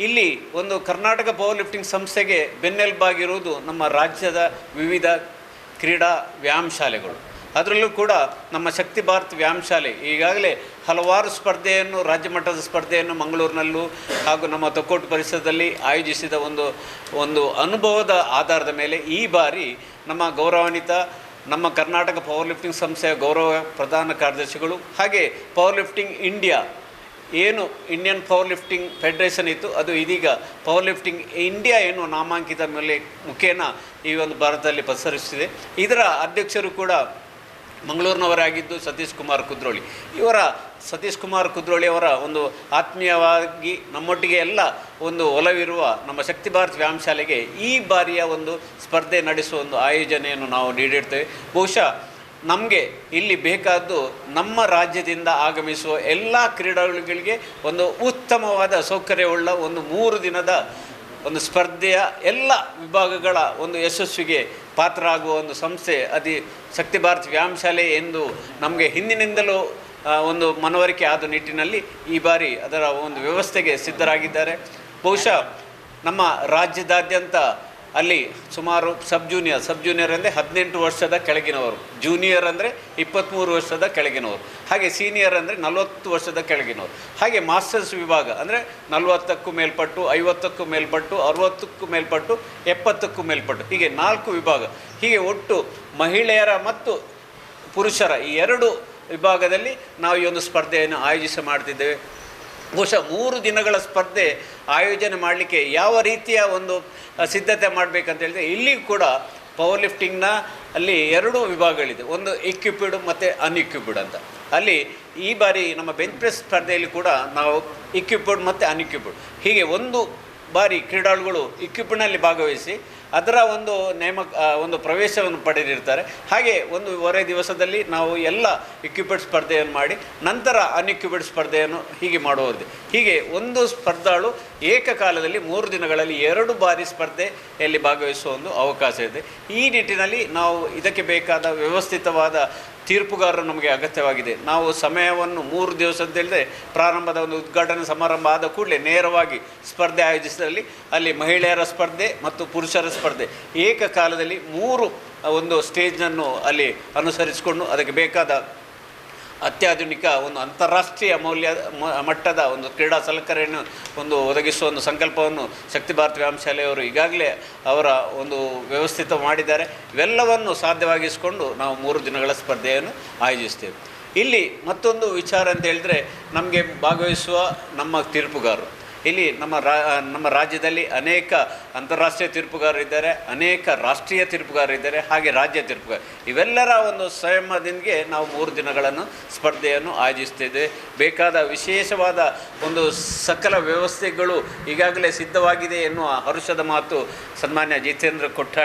ಇಲ್ಲಿ ಒಂದು ಕರ್ನಾಟಕ ಪವರ್ ಲಿಫ್ಟಿಂಗ್ ಸಂಸ್ಥೆಗೆ ಬೆನ್ನೆಲುಬಾಗಿರುವುದು ನಮ್ಮ ರಾಜ್ಯದ ವಿವಿಧ ಕ್ರೀಡಾ ವ್ಯಾಯಾಮ ಶಾಲೆಗಳು ಅದರಲ್ಲೂ ಕೂಡ ನಮ್ಮ ಶಕ್ತಿ ಭಾರತ್ ವ್ಯಾಯಾಮ ಶಾಲೆ ಈಗಾಗಲೇ ಹಲವಾರು ಸ್ಪರ್ಧೆಯನ್ನು, ರಾಜ್ಯ ಮಟ್ಟದ ಸ್ಪರ್ಧೆಯನ್ನು ಮಂಗಳೂರಿನಲ್ಲೂ ಹಾಗೂ ನಮ್ಮ ತೊಕ್ಕೋಟು ಪರಿಸರದಲ್ಲಿ ಆಯೋಜಿಸಿದ ಒಂದು ಒಂದು ಅನುಭವದ ಆಧಾರದ ಮೇಲೆ ಈ ಬಾರಿ ನಮ್ಮ ಗೌರವಾನ್ವಿತ ನಮ್ಮ ಕರ್ನಾಟಕ ಪವರ್ ಲಿಫ್ಟಿಂಗ್ ಸಂಸ್ಥೆಯ ಗೌರವ ಪ್ರಧಾನ ಕಾರ್ಯದರ್ಶಿಗಳು ಹಾಗೆ ಪವರ್ ಲಿಫ್ಟಿಂಗ್ ಇಂಡಿಯಾ ಏನು ಇಂಡಿಯನ್ ಪವರ್ ಲಿಫ್ಟಿಂಗ್ ಫೆಡರೇಷನ್ ಇತ್ತು, ಅದು ಇದೀಗ ಪವರ್ ಲಿಫ್ಟಿಂಗ್ ಇಂಡಿಯಾ ಏನು ನಾಮಾಂಕಿತ ಮೇಲೆ ಮುಖೇನ ಈ ಒಂದು ಭಾರತದಲ್ಲಿ ಪಸರಿಸಿದೆ ಇದರ ಅಧ್ಯಕ್ಷರು ಕೂಡ ಮಂಗಳೂರಿನವರಾಗಿದ್ದು ಸತೀಶ್ ಕುಮಾರ್ ಕುದ್ರೋಳಿ. ಇವರ ಸತೀಶ್ ಕುಮಾರ್ ಕುದ್ರೋಳಿ ಅವರ ಒಂದು ಆತ್ಮೀಯವಾಗಿ ನಮ್ಮೊಟ್ಟಿಗೆ ಎಲ್ಲ ಒಂದು ಒಲವಿರುವ ನಮ್ಮ ಶಕ್ತಿ ಭಾರತ್ ವ್ಯಾಯಾಮ ಶಾಲೆಗೆ ಈ ಬಾರಿಯ ಒಂದು ಸ್ಪರ್ಧೆ ನಡೆಸುವ ಒಂದು ಆಯೋಜನೆಯನ್ನು ನಾವು ನೀಡಿರ್ತೇವೆ. ಬಹುಶಃ ನಮಗೆ ಇಲ್ಲಿ ಬೇಕಾದ್ದು ನಮ್ಮ ರಾಜ್ಯದಿಂದ ಆಗಮಿಸುವ ಎಲ್ಲ ಕ್ರೀಡಾಳುಗಳಿಗೆ ಒಂದು ಉತ್ತಮವಾದ ಸೌಕರ್ಯವುಳ್ಳ ಒಂದು ಮೂರು ದಿನದ ಒಂದು ಸ್ಪರ್ಧೆಯ ಎಲ್ಲ ವಿಭಾಗಗಳ ಒಂದು ಯಶಸ್ವಿಗೆ ಪಾತ್ರ ಆಗುವ ಒಂದು ಸಂಸ್ಥೆ ಅದಿ ಶಕ್ತಿ ಭಾರತ್ ವ್ಯಾಯಾಮ ಶಾಲೆ ಎಂದು ನಮಗೆ ಹಿಂದಿನಿಂದಲೂ ಒಂದು ಮನವರಿಕೆ ಆದ ನಿಟ್ಟಿನಲ್ಲಿ ಈ ಬಾರಿ ಅದರ ಒಂದು ವ್ಯವಸ್ಥೆಗೆ ಸಿದ್ಧರಾಗಿದ್ದಾರೆ. ಬಹುಶಃ ನಮ್ಮ ರಾಜ್ಯದಾದ್ಯಂತ ಅಲ್ಲಿ ಸುಮಾರು ಸಬ್ ಜೂನಿಯರ್ ಸಬ್ ಜೂನಿಯರ್ ಅಂದರೆ ಹದಿನೆಂಟು ವರ್ಷದ ಕೆಳಗಿನವರು. ಜೂನಿಯರ್ ಅಂದರೆ ಇಪ್ಪತ್ತ್ಮೂರು ವರ್ಷದ ಕೆಳಗಿನವರು. ಹಾಗೆ ಸೀನಿಯರ್ ಅಂದರೆ ನಲವತ್ತು ವರ್ಷದ ಕೆಳಗಿನವರು. ಹಾಗೆ ಮಾಸ್ಟರ್ಸ್ ವಿಭಾಗ ಅಂದರೆ ನಲವತ್ತಕ್ಕೂ ಮೇಲ್ಪಟ್ಟು, ಐವತ್ತಕ್ಕೂ ಮೇಲ್ಪಟ್ಟು, ಅರುವತ್ತಕ್ಕೂ ಮೇಲ್ಪಟ್ಟು, ಎಪ್ಪತ್ತಕ್ಕೂ ಮೇಲ್ಪಟ್ಟು. ಹೀಗೆ ನಾಲ್ಕು ವಿಭಾಗ. ಹೀಗೆ ಒಟ್ಟು ಮಹಿಳೆಯರ ಮತ್ತು ಪುರುಷರ ಈ ಎರಡು ವಿಭಾಗದಲ್ಲಿ ನಾವು ಈ ಒಂದು ಸ್ಪರ್ಧೆಯನ್ನು ಆಯೋಜಿಸಿ ಮಾಡ್ತಿದ್ದೇವೆ. ಬಹುಶಃ ಮೂರು ದಿನಗಳ ಸ್ಪರ್ಧೆ ಆಯೋಜನೆ ಮಾಡಲಿಕ್ಕೆ ಯಾವ ರೀತಿಯ ಒಂದು ಸಿದ್ಧತೆ ಮಾಡಬೇಕಂತ ಹೇಳಿದ್ರೆ ಇಲ್ಲಿ ಕೂಡ ಪವರ್ ಲಿಫ್ಟಿಂಗ್ನ ಅಲ್ಲಿ ಎರಡು ವಿಭಾಗಗಳಿದೆ. ಒಂದು ಇಕ್ವಿಪಿಡ್ ಮತ್ತು ಅನ್ಇಕ್ವಿಪಿಡ್ ಅಂತ. ಅಲ್ಲಿ ಈ ಬಾರಿ ನಮ್ಮ ಬೆಂಚ್ ಪ್ರೆಸ್ ಸ್ಪರ್ಧೆಯಲ್ಲಿ ಕೂಡ ನಾವು ಇಕ್ವಿಪಿಡ್ ಮತ್ತು ಅನ್ಇಕ್ವಿಪಿಡ್ ಹೀಗೆ ಒಂದು ಬಾರಿ ಕ್ರೀಡಾಳುಗಳು ಇಕ್ವಿಪ್ಮೆಂಟ್ನಲ್ಲಿ ಭಾಗವಹಿಸಿ ಅದರ ಒಂದು ನೇಮಕ ಒಂದು ಪ್ರವೇಶವನ್ನು ಪಡೆದಿರ್ತಾರೆ. ಹಾಗೆ ಒಂದು ವರೆ ದಿವಸದಲ್ಲಿ ನಾವು ಎಲ್ಲ ಇಕ್ವಿಪ್ಮೆಂಟ್ ಸ್ಪರ್ಧೆಯನ್ನು ಮಾಡಿ, ನಂತರ ಅನ್ಇಕ್ವಿಪ್ಮೆಂಟ್ ಸ್ಪರ್ಧೆಯನ್ನು ಹೀಗೆ ಮಾಡುವುದು. ಹೀಗೆ ಒಂದು ಸ್ಪರ್ಧಾಳು ಏಕಕಾಲದಲ್ಲಿ ಮೂರು ದಿನಗಳಲ್ಲಿ ಎರಡು ಬಾರಿ ಸ್ಪರ್ಧೆಯಲ್ಲಿ ಭಾಗವಹಿಸುವ ಒಂದು ಅವಕಾಶ ಇದೆ. ಈ ನಿಟ್ಟಿನಲ್ಲಿ ನಾವು ಇದಕ್ಕೆ ಬೇಕಾದ ವ್ಯವಸ್ಥಿತವಾದ ತೀರ್ಪುಗಾರರು ನಮಗೆ ಅಗತ್ಯವಾಗಿದೆ. ನಾವು ಸಮಯವನ್ನು ಮೂರು ದಿವಸ ಅಂತ ಹೇಳಿದ್ರೆ ಪ್ರಾರಂಭದ ಒಂದು ಉದ್ಘಾಟನಾ ಸಮಾರಂಭ ಆದ ಕೂಡಲೇ ನೇರವಾಗಿ ಸ್ಪರ್ಧೆ ಆಯೋಜಿಸಿದಲ್ಲಿ ಅಲ್ಲಿ ಮಹಿಳೆಯರ ಸ್ಪರ್ಧೆ ಮತ್ತು ಪುರುಷರ ಸ್ಪರ್ಧೆ. ಏಕಕಾಲದಲ್ಲಿ ಮೂರು ಒಂದು ಸ್ಟೇಜನ್ನು ಅಲ್ಲಿ ಅನುಸರಿಸಿಕೊಂಡು ಅದಕ್ಕೆ ಬೇಕಾದ ಅತ್ಯಾಧುನಿಕ ಒಂದು ಅಂತಾರಾಷ್ಟ್ರೀಯ ಮೌಲ್ಯ ಮಟ್ಟದ ಒಂದು ಕ್ರೀಡಾ ಸಲಕರಣೆಯನ್ನು ಒಂದು ಒದಗಿಸುವ ಒಂದು ಸಂಕಲ್ಪವನ್ನು ಶಕ್ತಿ ಭಾರತ ವ್ಯಾಯಾಮಶಾಲೆಯವರು ಈಗಾಗಲೇ ಅವರ ಒಂದು ವ್ಯವಸ್ಥಿತ ಮಾಡಿದ್ದಾರೆ. ಇವೆಲ್ಲವನ್ನು ಸಾಧ್ಯವಾಗಿಸಿಕೊಂಡು ನಾವು ಮೂರು ದಿನಗಳ ಸ್ಪರ್ಧೆಯನ್ನು ಆಯೋಜಿಸ್ತೇವೆ ಇಲ್ಲಿ ಮತ್ತೊಂದು ವಿಚಾರ ಅಂತ ಹೇಳಿದ್ರೆ, ನಮಗೆ ಭಾಗವಹಿಸುವ ನಮ್ಮ ತೀರ್ಪುಗಾರರು. ಇಲ್ಲಿ ನಮ್ಮ ನಮ್ಮ ರಾಜ್ಯದಲ್ಲಿ ಅನೇಕ ಅಂತಾರಾಷ್ಟ್ರೀಯ ತೀರ್ಪುಗಾರರಿದ್ದಾರೆ ಅನೇಕ ರಾಷ್ಟ್ರೀಯ ತೀರ್ಪುಗಾರರಿದ್ದಾರೆ ಹಾಗೆ ರಾಜ್ಯ ತೀರ್ಪುಗಾರ ಇವೆಲ್ಲರ ಒಂದು ಸಂಯಮದಿಂದಗೆ ನಾವು ಮೂರು ದಿನಗಳನ್ನು ಸ್ಪರ್ಧೆಯನ್ನು ಆಯೋಜಿಸ್ತಿದ್ದೇವೆ. ಬೇಕಾದ ವಿಶೇಷವಾದ ಒಂದು ಸಕಲ ವ್ಯವಸ್ಥೆಗಳು ಈಗಾಗಲೇ ಸಿದ್ಧವಾಗಿದೆ ಎನ್ನುವ ಹರುಷದ ಮಾತು ಸನ್ಮಾನ್ಯ ಜಿತೇಂದ್ರ ಕೊಟ್ಟ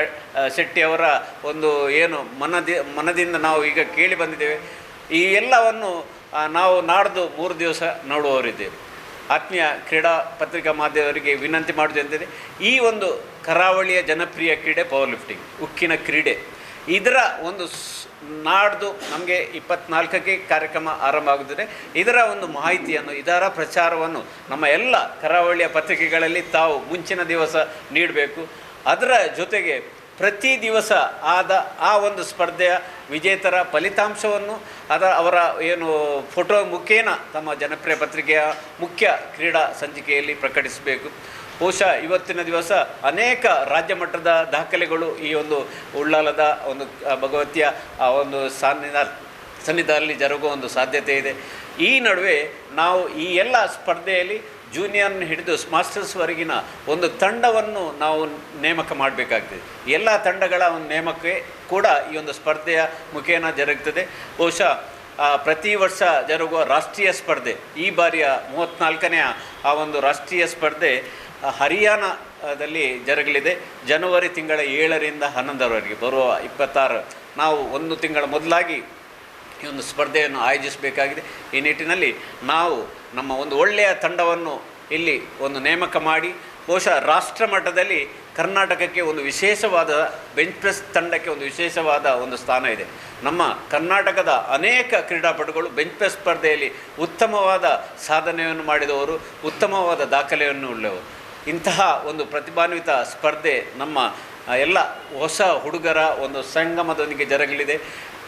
ಶೆಟ್ಟಿಯವರ ಒಂದು ಏನು ಮನದಿ, ಮನದಿಂದ ನಾವು ಈಗ ಕೇಳಿ ಬಂದಿದ್ದೇವೆ. ಈ ಎಲ್ಲವನ್ನು ನಾವು ನಾಡ್ದು ಮೂರು ದಿವಸ ನೋಡುವವರಿದ್ದೇವೆ. ಆತ್ಮೀಯ ಕ್ರೀಡಾ ಪತ್ರಿಕಾ ಮಾಧ್ಯಮವರಿಗೆ ವಿನಂತಿ ಮಾಡುವುದೆಂದರೆ ಈ ಒಂದು ಕರಾವಳಿಯ ಜನಪ್ರಿಯ ಕ್ರೀಡೆ ಪವರ್ ಲಿಫ್ಟಿಂಗ್ ಉಕ್ಕಿನ ಕ್ರೀಡೆ. ಇದರ ಒಂದು ನಾಡ್ದು ನಮಗೆ ಇಪ್ಪತ್ನಾಲ್ಕಕ್ಕೆ ಕಾರ್ಯಕ್ರಮ ಆರಂಭ ಆಗುತ್ತದೆ. ಇದರ ಒಂದು ಮಾಹಿತಿಯನ್ನು, ಇದರ ಪ್ರಚಾರವನ್ನು ನಮ್ಮ ಎಲ್ಲ ಕರಾವಳಿಯ ಪತ್ರಿಕೆಗಳಲ್ಲಿ ತಾವು ಮುಂಚಿನ ದಿವಸ ನೀಡಬೇಕು. ಅದರ ಜೊತೆಗೆ ಪ್ರತಿ ದಿವಸ ಆದ ಆ ಒಂದು ಸ್ಪರ್ಧೆಯ ವಿಜೇತರ ಫಲಿತಾಂಶವನ್ನು ಅದರ ಅವರ ಏನು ಫೋಟೋ ಮುಖೇನ ತಮ್ಮ ಜನಪ್ರಿಯ ಪತ್ರಿಕೆಯ ಮುಖ್ಯ ಕ್ರೀಡಾ ಸಂಚಿಕೆಯಲ್ಲಿ ಪ್ರಕಟಿಸಬೇಕು. ಬಹುಶಃ ಇವತ್ತಿನ ದಿವಸ ಅನೇಕ ರಾಜ್ಯ ಮಟ್ಟದ ದಾಖಲೆಗಳು ಈ ಒಂದು ಉಳ್ಳಾಲದ ಒಂದು ಭಗವತಿಯ, ಆ, ಒಂದು ಸಾನ್ನಿಧ, ಸನ್ನಿಧಾನದಲ್ಲಿ ಜರುಗುವ ಒಂದು ಸಾಧ್ಯತೆ ಇದೆ. ಈ ನಡುವೆ ನಾವು ಈ ಎಲ್ಲ ಸ್ಪರ್ಧೆಯಲ್ಲಿ ಜೂನಿಯರ್ನ ಹಿಡಿದು ಮಾಸ್ಟರ್ಸ್ವರೆಗಿನ ಒಂದು ತಂಡವನ್ನು ನಾವು ನೇಮಕ ಮಾಡಬೇಕಾಗ್ತದೆ. ಎಲ್ಲ ತಂಡಗಳ ಒಂದು ನೇಮಕ್ಕೆ ಕೂಡ ಈ ಒಂದು ಸ್ಪರ್ಧೆಯ ಮುಖೇನ ಜರುಗ್ತದೆ. ಬಹುಶಃ ಪ್ರತಿ ವರ್ಷ ಜರುಗುವ ರಾಷ್ಟ್ರೀಯ ಸ್ಪರ್ಧೆ, ಈ ಬಾರಿಯ ಮೂವತ್ತ್ನಾಲ್ಕನೆಯ ಆ ಒಂದು ರಾಷ್ಟ್ರೀಯ ಸ್ಪರ್ಧೆ ಹರಿಯಾಣದಲ್ಲಿ ಜರುಗಲಿದೆ. ಜನವರಿ ತಿಂಗಳ ಏಳರಿಂದ ಹನ್ನೊಂದರವರೆಗೆ ಬರುವ ಇಪ್ಪತ್ತಾರು, ನಾವು ಒಂದು ತಿಂಗಳ ಮೊದಲಾಗಿ ಈ ಒಂದು ಸ್ಪರ್ಧೆಯನ್ನು ಆಯೋಜಿಸಬೇಕಾಗಿದೆ. ಈ ನಿಟ್ಟಿನಲ್ಲಿ ನಾವು ನಮ್ಮ ಒಂದು ಒಳ್ಳೆಯ ತಂಡವನ್ನು ಇಲ್ಲಿ ಒಂದು ನೇಮಕ ಮಾಡಿ, ಬಹುಶಃ ರಾಷ್ಟ್ರ ಮಟ್ಟದಲ್ಲಿ ಕರ್ನಾಟಕಕ್ಕೆ ಒಂದು ವಿಶೇಷವಾದ ಬೆಂಚ್ ಪ್ರೆಸ್ ತಂಡಕ್ಕೆ ಒಂದು ವಿಶೇಷವಾದ ಒಂದು ಸ್ಥಾನ ಇದೆ. ನಮ್ಮ ಕರ್ನಾಟಕದ ಅನೇಕ ಕ್ರೀಡಾಪಟುಗಳು ಬೆಂಚ್ ಪ್ರೆಸ್ ಸ್ಪರ್ಧೆಯಲ್ಲಿ ಉತ್ತಮವಾದ ಸಾಧನೆಯನ್ನು ಮಾಡಿದವರು, ಉತ್ತಮವಾದ ದಾಖಲೆಯನ್ನು ಉಳ್ಳವರು. ಇಂತಹ ಒಂದು ಪ್ರತಿಭಾನ್ವಿತ ಸ್ಪರ್ಧೆ ನಮ್ಮ ಎಲ್ಲ ಹೊಸ ಹುಡುಗರ ಒಂದು ಸಂಗಮದೊಂದಿಗೆ ಜರುಗಲಿದೆ.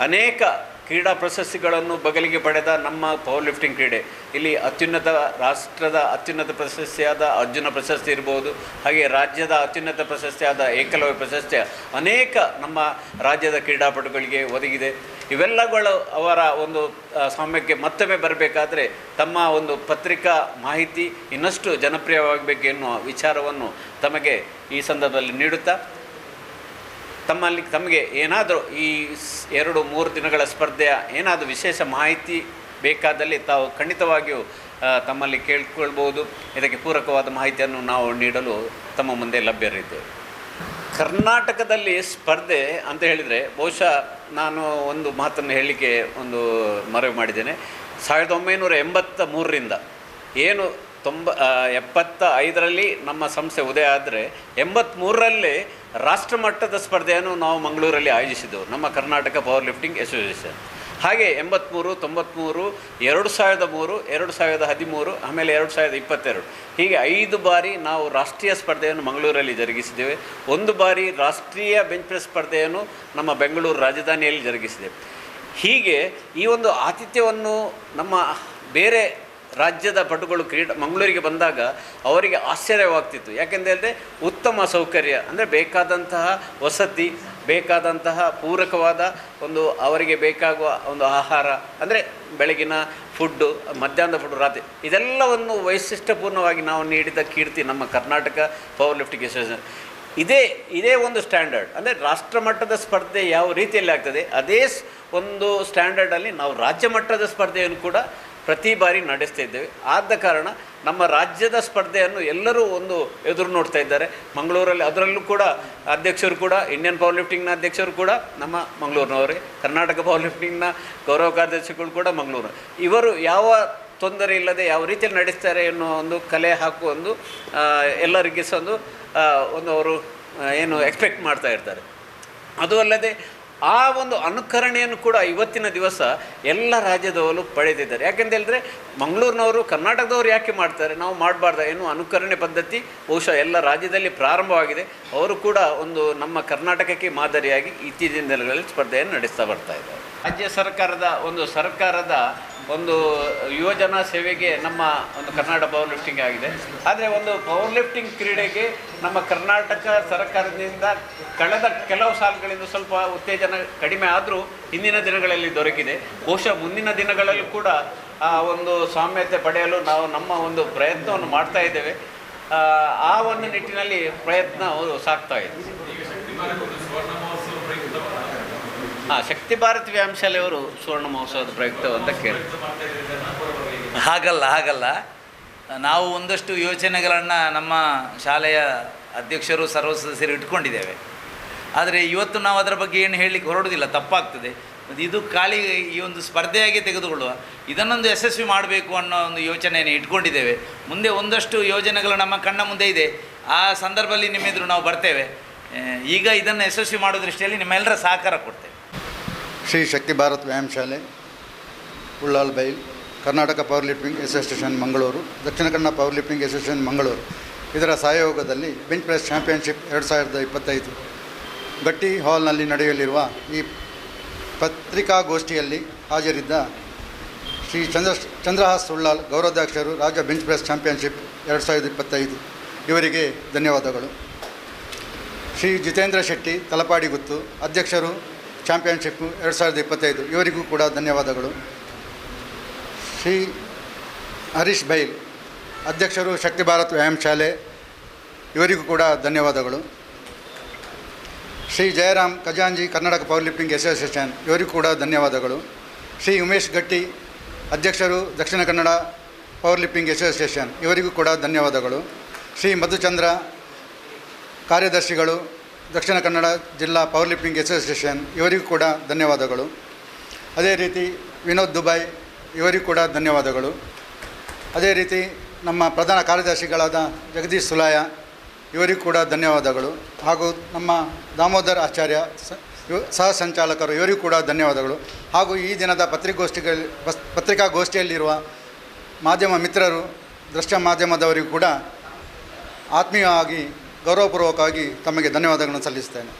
ಅನೇಕ ಕ್ರೀಡಾ ಪ್ರಶಸ್ತಿಗಳನ್ನು ಬಗಲಿಗೆ ಪಡೆದ ನಮ್ಮ ಪವರ್ ಲಿಫ್ಟಿಂಗ್ ಕ್ರೀಡೆ. ಇಲ್ಲಿ ಅತ್ಯುನ್ನತ ರಾಷ್ಟ್ರದ ಅತ್ಯುನ್ನತ ಪ್ರಶಸ್ತಿಯಾದ ಅರ್ಜುನ ಪ್ರಶಸ್ತಿ ಇರ್ಬೋದು, ಹಾಗೆ ರಾಜ್ಯದ ಅತ್ಯುನ್ನತ ಪ್ರಶಸ್ತಿಯಾದ ಏಕಲವ್ಯ ಪ್ರಶಸ್ತಿ ಅನೇಕ ನಮ್ಮ ರಾಜ್ಯದ ಕ್ರೀಡಾಪಟುಗಳಿಗೆ ಒದಗಿದೆ. ಇವೆಲ್ಲಗಳು ಅವರ ಒಂದು ಸ್ವಾಮ್ಯಕ್ಕೆ ಮತ್ತೊಮ್ಮೆ ಬರಬೇಕಾದರೆ ತಮ್ಮ ಒಂದು ಪತ್ರಿಕಾ ಮಾಹಿತಿ ಇನ್ನಷ್ಟು ಜನಪ್ರಿಯವಾಗಬೇಕು ಎನ್ನುವ ವಿಚಾರವನ್ನು ತಮಗೆ ಈ ಸಂದರ್ಭದಲ್ಲಿ ನೀಡುತ್ತಾ ತಮ್ಮಲ್ಲಿ ತಮಗೆ ಏನಾದರೂ ಈ ಎರಡು ಮೂರು ದಿನಗಳ ಸ್ಪರ್ಧೆಯ ಏನಾದರೂ ವಿಶೇಷ ಮಾಹಿತಿ ಬೇಕಾದಲ್ಲಿ ತಾವು ಖಂಡಿತವಾಗಿಯೂ ತಮ್ಮಲ್ಲಿ ಕೇಳ್ಕೊಳ್ಬೋದು. ಇದಕ್ಕೆ ಪೂರಕವಾದ ಮಾಹಿತಿಯನ್ನು ನಾವು ನೀಡಲು ತಮ್ಮ ಮುಂದೆ ಲಭ್ಯರಿದ್ದೇವೆ. ಕರ್ನಾಟಕದಲ್ಲಿ ಸ್ಪರ್ಧೆ ಅಂತ ಹೇಳಿದರೆ ಬಹುಶಃ ನಾನು ಒಂದು ಮಾತನ್ನು ಹೇಳಲಿಕ್ಕೆ ಒಂದು ಮರವಿ ಮಾಡಿದ್ದೇನೆ. ಸಾವಿರದ ಒಂಬೈನೂರ ಎಂಬತ್ತ ಮೂರರಿಂದ ಏನು ತೊಂಬ ಎಪ್ಪತ್ತ ಐದರಲ್ಲಿ ನಮ್ಮ ಸಂಸ್ಥೆ ಉದಯ ಆದರೆ ಎಂಬತ್ತ್ಮೂರರಲ್ಲಿ ರಾಷ್ಟ್ರಮಟ್ಟದ ಸ್ಪರ್ಧೆಯನ್ನು ನಾವು ಮಂಗಳೂರಲ್ಲಿ ಆಯೋಜಿಸಿದ್ದೆವು, ನಮ್ಮ ಕರ್ನಾಟಕ ಪವರ್ ಲಿಫ್ಟಿಂಗ್ ಅಸೋಸಿಯೇಷನ್. ಹಾಗೆ ಎಂಬತ್ತ್ಮೂರು ತೊಂಬತ್ತ್ಮೂರು ಎರಡು ಸಾವಿರದ ಮೂರು, ಎರಡು ಸಾವಿರದ ಹದಿಮೂರು, ಆಮೇಲೆ ಎರಡು ಸಾವಿರದ ಇಪ್ಪತ್ತೆರಡು. ಹೀಗೆ ಐದು ಬಾರಿ ನಾವು ರಾಷ್ಟ್ರೀಯ ಸ್ಪರ್ಧೆಯನ್ನು ಮಂಗಳೂರಲ್ಲಿ ಜರುಗಿಸಿದ್ದೇವೆ. ಒಂದು ಬಾರಿ ರಾಷ್ಟ್ರೀಯ ಬೆಂಚ್ ಪ್ರೆಸ್ ಸ್ಪರ್ಧೆಯನ್ನು ನಮ್ಮ ಬೆಂಗಳೂರು ರಾಜಧಾನಿಯಲ್ಲಿ ಜರುಗಿಸಿದೆ ಹೀಗೆ ಈ ಒಂದು ಆತಿಥ್ಯವನ್ನು ನಮ್ಮ ಬೇರೆ ರಾಜ್ಯದ ಪಟುಗಳು ಕ್ರೀಡಾ ಮಂಗಳೂರಿಗೆ ಬಂದಾಗ ಅವರಿಗೆ ಆಶ್ಚರ್ಯವಾಗ್ತಿತ್ತು. ಯಾಕೆಂತ ಹೇಳಿದ್ರೆ ಉತ್ತಮ ಸೌಕರ್ಯ, ಅಂದರೆ ಬೇಕಾದಂತಹ ವಸತಿ, ಬೇಕಾದಂತಹ ಪೂರಕವಾದ ಒಂದು ಅವರಿಗೆ ಬೇಕಾಗುವ ಒಂದು ಆಹಾರ, ಅಂದರೆ ಬೆಳಗಿನ ಫುಡ್ಡು ಮಧ್ಯಾಹ್ನದ ಫುಡ್ ರಾತ್ರಿ, ಇದೆಲ್ಲವನ್ನು ವೈಶಿಷ್ಟ್ಯಪೂರ್ಣವಾಗಿ ನಾವು ನೀಡಿದ ಕೀರ್ತಿ ನಮ್ಮ ಕರ್ನಾಟಕ ಪವರ್ ಲಿಫ್ಟಿಂಗ್ ಅಸೋಸಿಯೇಷನ್ ಇದೇ ಇದೇ ಒಂದು ಸ್ಟ್ಯಾಂಡರ್ಡ್ ಅಂದರೆ ರಾಷ್ಟ್ರ ಮಟ್ಟದ ಸ್ಪರ್ಧೆ ಯಾವ ರೀತಿಯಲ್ಲಿ ಆಗ್ತದೆ, ಅದೇ ಒಂದು ಸ್ಟ್ಯಾಂಡರ್ಡಲ್ಲಿ ನಾವು ರಾಜ್ಯ ಮಟ್ಟದ ಸ್ಪರ್ಧೆಯನ್ನು ಕೂಡ ಪ್ರತಿ ಬಾರಿ ನಡೆಸ್ತಾ ಇದ್ದೇವೆ. ಆದ ಕಾರಣ ನಮ್ಮ ರಾಜ್ಯದ ಸ್ಪರ್ಧೆಯನ್ನು ಎಲ್ಲರೂ ಒಂದು ಎದುರು ನೋಡ್ತಾ ಇದ್ದಾರೆ. ಮಂಗಳೂರಲ್ಲಿ ಅದರಲ್ಲೂ ಕೂಡ ಅಧ್ಯಕ್ಷರು ಕೂಡ ಇಂಡಿಯನ್ ಪವರ್ ಲಿಫ್ಟಿಂಗ್ನ ಅಧ್ಯಕ್ಷರು ಕೂಡ ನಮ್ಮ ಮಂಗಳೂರಿನವರೇ. ಕರ್ನಾಟಕ ಪವರ್ ಲಿಫ್ಟಿಂಗ್ನ ಗೌರವ ಕಾರ್ಯದರ್ಶಿಗಳು ಕೂಡ ಮಂಗಳೂರು. ಇವರು ಯಾವ ತೊಂದರೆ ಇಲ್ಲದೆ ಯಾವ ರೀತಿಯಲ್ಲಿ ನಡೆಸ್ತಾರೆ ಎನ್ನುವ ಒಂದು ಕಲೆ ಹಾಕುವ ಒಂದು ಎಲ್ಲರಿಗೆ ಸಹ ಒಂದು ಒಂದು ಅವರು ಏನು ಎಕ್ಸ್ಪೆಕ್ಟ್ ಮಾಡ್ತಾ ಇರ್ತಾರೆ. ಅದು ಅಲ್ಲದೆ ಆ ಒಂದು ಅನುಕರಣೆಯನ್ನು ಕೂಡ ಇವತ್ತಿನ ದಿವಸ ಎಲ್ಲ ರಾಜ್ಯದವರು ಪಡೆದಿದ್ದಾರೆ. ಯಾಕೆಂತ ಹೇಳಿದ್ರೆ ಮಂಗಳೂರಿನವರು, ಕರ್ನಾಟಕದವರು ಯಾಕೆ ಮಾಡ್ತಾರೆ? ನಾವು ಮಾಡಬಾರ್ದ ಏನು ಅನುಕರಣೆ ಪದ್ಧತಿ ಬಹುಶಃ ಎಲ್ಲ ರಾಜ್ಯದಲ್ಲಿ ಪ್ರಾರಂಭವಾಗಿದೆ. ಅವರು ಕೂಡ ಒಂದು ನಮ್ಮ ಕರ್ನಾಟಕಕ್ಕೆ ಮಾದರಿಯಾಗಿ ಇತ್ತೀಚಿನ ದಿನಗಳಲ್ಲಿ ಸ್ಪರ್ಧೆಯನ್ನು ನಡೆಸ್ತಾ ಬರ್ತಾ ಇದ್ದಾರೆ. ರಾಜ್ಯ ಸರ್ಕಾರದ ಒಂದು ಸರ್ಕಾರದ ಒಂದು ಯುವಜನ ಸೇವೆಗೆ ನಮ್ಮ ಒಂದು ಕರ್ನಾಟಕ ಪವರ್ ಲಿಫ್ಟಿಂಗ್ ಆಗಿದೆ. ಆದರೆ ಒಂದು ಪವರ್ ಲಿಫ್ಟಿಂಗ್ ಕ್ರೀಡೆಗೆ ನಮ್ಮ ಕರ್ನಾಟಕ ಸರ್ಕಾರದಿಂದ ಕಳೆದ ಕೆಲವು ಸಾಲುಗಳಿಂದ ಸ್ವಲ್ಪ ಉತ್ತೇಜನ ಕಡಿಮೆ ಆದರೂ ಹಿಂದಿನ ದಿನಗಳಲ್ಲಿ ದೊರಕಿದೆ. ಬಹುಶಃ ಮುಂದಿನ ದಿನಗಳಲ್ಲೂ ಕೂಡ ಆ ಒಂದು ಸಾಮ್ಯತೆ ಪಡೆಯಲು ನಾವು ನಮ್ಮ ಒಂದು ಪ್ರಯತ್ನವನ್ನು ಮಾಡ್ತಾ ಇದ್ದೇವೆ. ಆ, ಒಂದು ನಿಟ್ಟಿನಲ್ಲಿ ಪ್ರಯತ್ನ ಸಾಕ್ತಾ ಇದೆ. ಹಾಂ ಶಕ್ತಿ ಭಾರತ್ ವ್ಯಾಯಾಮಶಾಲೆಯವರು ಸುವರ್ಣ ಮಹೋತ್ಸವದ ಪ್ರಯುಕ್ತ ಅಂತ ಕೇಳಿ. ಹಾಗಲ್ಲ ಹಾಗಲ್ಲ. ನಾವು ಒಂದಷ್ಟು ಯೋಚನೆಗಳನ್ನು ನಮ್ಮ ಶಾಲೆಯ ಅಧ್ಯಕ್ಷರು ಸರ್ವ ಸದಸ್ಯರು ಇಟ್ಕೊಂಡಿದ್ದೇವೆ. ಆದರೆ ಇವತ್ತು ನಾವು ಅದರ ಬಗ್ಗೆ ಏನು ಹೇಳಲಿಕ್ಕೆ ಹೊರಡುವುದಿಲ್ಲ ತಪ್ಪಾಗ್ತದೆ. ಇದು ಖಾಲಿ ಈ ಒಂದು ಸ್ಪರ್ಧೆಯಾಗಿ ತೆಗೆದುಕೊಳ್ಳುವ, ಇದನ್ನೊಂದು ಯಶಸ್ವಿ ಮಾಡಬೇಕು ಅನ್ನೋ ಒಂದು ಯೋಚನೆಯನ್ನು ಇಟ್ಕೊಂಡಿದ್ದೇವೆ. ಮುಂದೆ ಒಂದಷ್ಟು ಯೋಜನೆಗಳು ನಮ್ಮ ಕಣ್ಣ ಮುಂದೆ ಇದೆ. ಆ ಸಂದರ್ಭದಲ್ಲಿ ನಿಮ್ಮೆದುರು ನಾವು ಬರ್ತೇವೆ. ಈಗ ಇದನ್ನು ಯಶಸ್ವಿ ಮಾಡೋ ದೃಷ್ಟಿಯಲ್ಲಿ ನಿಮ್ಮೆಲ್ಲರ ಸಹಕಾರ ಕೊಡ್ತೇವೆ. ಶ್ರೀ ಶಕ್ತಿ ಭಾರತ್ ವ್ಯಾಯಾಮ ಶಾಲೆ, Ullal Bail, Karnataka power lifting association Mangaluru, Dakshina Kannada power lifting association Mangaluru. ಇದರ ಸಹಯೋಗದಲ್ಲಿ ಬೆಂಚ್ ಪ್ರೆಸ್ ಚಾಂಪಿಯನ್ಶಿಪ್ ಎರಡು ಸಾವಿರದ ಇಪ್ಪತ್ತೈದು. ಗಟ್ಟಿ ಹಾಲ್ನಲ್ಲಿ ನಡೆಯಲಿರುವ ಈ ಪತ್ರಿಕಾಗೋಷ್ಠಿಯಲ್ಲಿ ಹಾಜರಿದ್ದ ಶ್ರೀ ಚಂದ್ರ, ಚಂದ್ರಹಾಸ್ ಉಳ್ಳಾಲ್ ಗೌರವಾಧ್ಯಕ್ಷರು ರಾಜ್ಯ ಬೆಂಚ್ ಪ್ರೆಸ್ ಚಾಂಪಿಯನ್ಶಿಪ್ ಎರಡು ಸಾವಿರದ ಇಪ್ಪತ್ತೈದು. ಇವರಿಗೆ ಧನ್ಯವಾದಗಳು. ಶ್ರೀ ಜಿತೇಂದ್ರ ಶೆಟ್ಟಿ ತಲಪಾಡಿಗುತ್ತು ಅಧ್ಯಕ್ಷರು ಚಾಂಪಿಯನ್ಶಿಪ್ಪು ಎರಡು ಸಾವಿರದ ಇಪ್ಪತ್ತೈದು. ಇವರಿಗೂ ಕೂಡ ಧನ್ಯವಾದಗಳು. ಶ್ರೀ ಹರೀಶ್ ಬೈಲ್, ಅಧ್ಯಕ್ಷರು ಶಕ್ತಿ ಭಾರತ್ ವ್ಯಾಯಾಮ ಶಾಲೆ, ಇವರಿಗೂ ಕೂಡ ಧನ್ಯವಾದಗಳು. ಶ್ರೀ ಜಯರಾಮ್ ಖಜಾಂಜಿ, ಕರ್ನಾಟಕ ಪವರ್ ಲಿಫ್ಟಿಂಗ್ ಅಸೋಸಿಯೇಷನ್, ಇವರಿಗೂ ಕೂಡ ಧನ್ಯವಾದಗಳು. ಶ್ರೀ ಉಮೇಶ್ ಗಟ್ಟಿ, ಅಧ್ಯಕ್ಷರು ದಕ್ಷಿಣ ಕನ್ನಡ ಪವರ್ ಲಿಫ್ಟಿಂಗ್ ಅಸೋಸಿಯೇಷನ್, ಇವರಿಗೂ ಕೂಡ ಧನ್ಯವಾದಗಳು. ಶ್ರೀ ಮಧುಚಂದ್ರ, ಕಾರ್ಯದರ್ಶಿಗಳು ದಕ್ಷಿಣ ಕನ್ನಡ ಜಿಲ್ಲಾ ಪವರ್ ಲಿಫ್ಟಿಂಗ್ ಅಸೋಸಿಯೇಷನ್, ಇವರಿಗೂ ಕೂಡ ಧನ್ಯವಾದಗಳು. ಅದೇ ರೀತಿ ವಿನೋದ್ ದುಬೈ ಇವರಿಗೂ ಕೂಡ ಧನ್ಯವಾದಗಳು. ಅದೇ ರೀತಿ ನಮ್ಮ ಪ್ರಧಾನ ಕಾರ್ಯದರ್ಶಿಗಳಾದ ಜಗದೀಶ್ ಸುಲಾಯ, ಇವರಿಗೂ ಕೂಡ ಧನ್ಯವಾದಗಳು. ಹಾಗೂ ನಮ್ಮ ದಾಮೋದರ್ ಆಚಾರ್ಯ ಸಹ ಸಂಚಾಲಕರು ಇವರಿಗೂ ಕೂಡ ಧನ್ಯವಾದಗಳು. ಹಾಗೂ ಈ ದಿನದ ಪತ್ರಿಕಾಗೋಷ್ಠಿಗಳಲ್ಲಿ ಪತ್ರಿಕಾಗೋಷ್ಠಿಯಲ್ಲಿರುವ ಮಾಧ್ಯಮ ಮಿತ್ರರು, ದೃಶ್ಯ ಮಾಧ್ಯಮದವರಿಗೂ ಕೂಡ ಆತ್ಮೀಯವಾಗಿ ಗೌರವಪೂರ್ವಕವಾಗಿ ತಮಗೆ ಧನ್ಯವಾದಗಳನ್ನು ಸಲ್ಲಿಸ್ತೇನೆ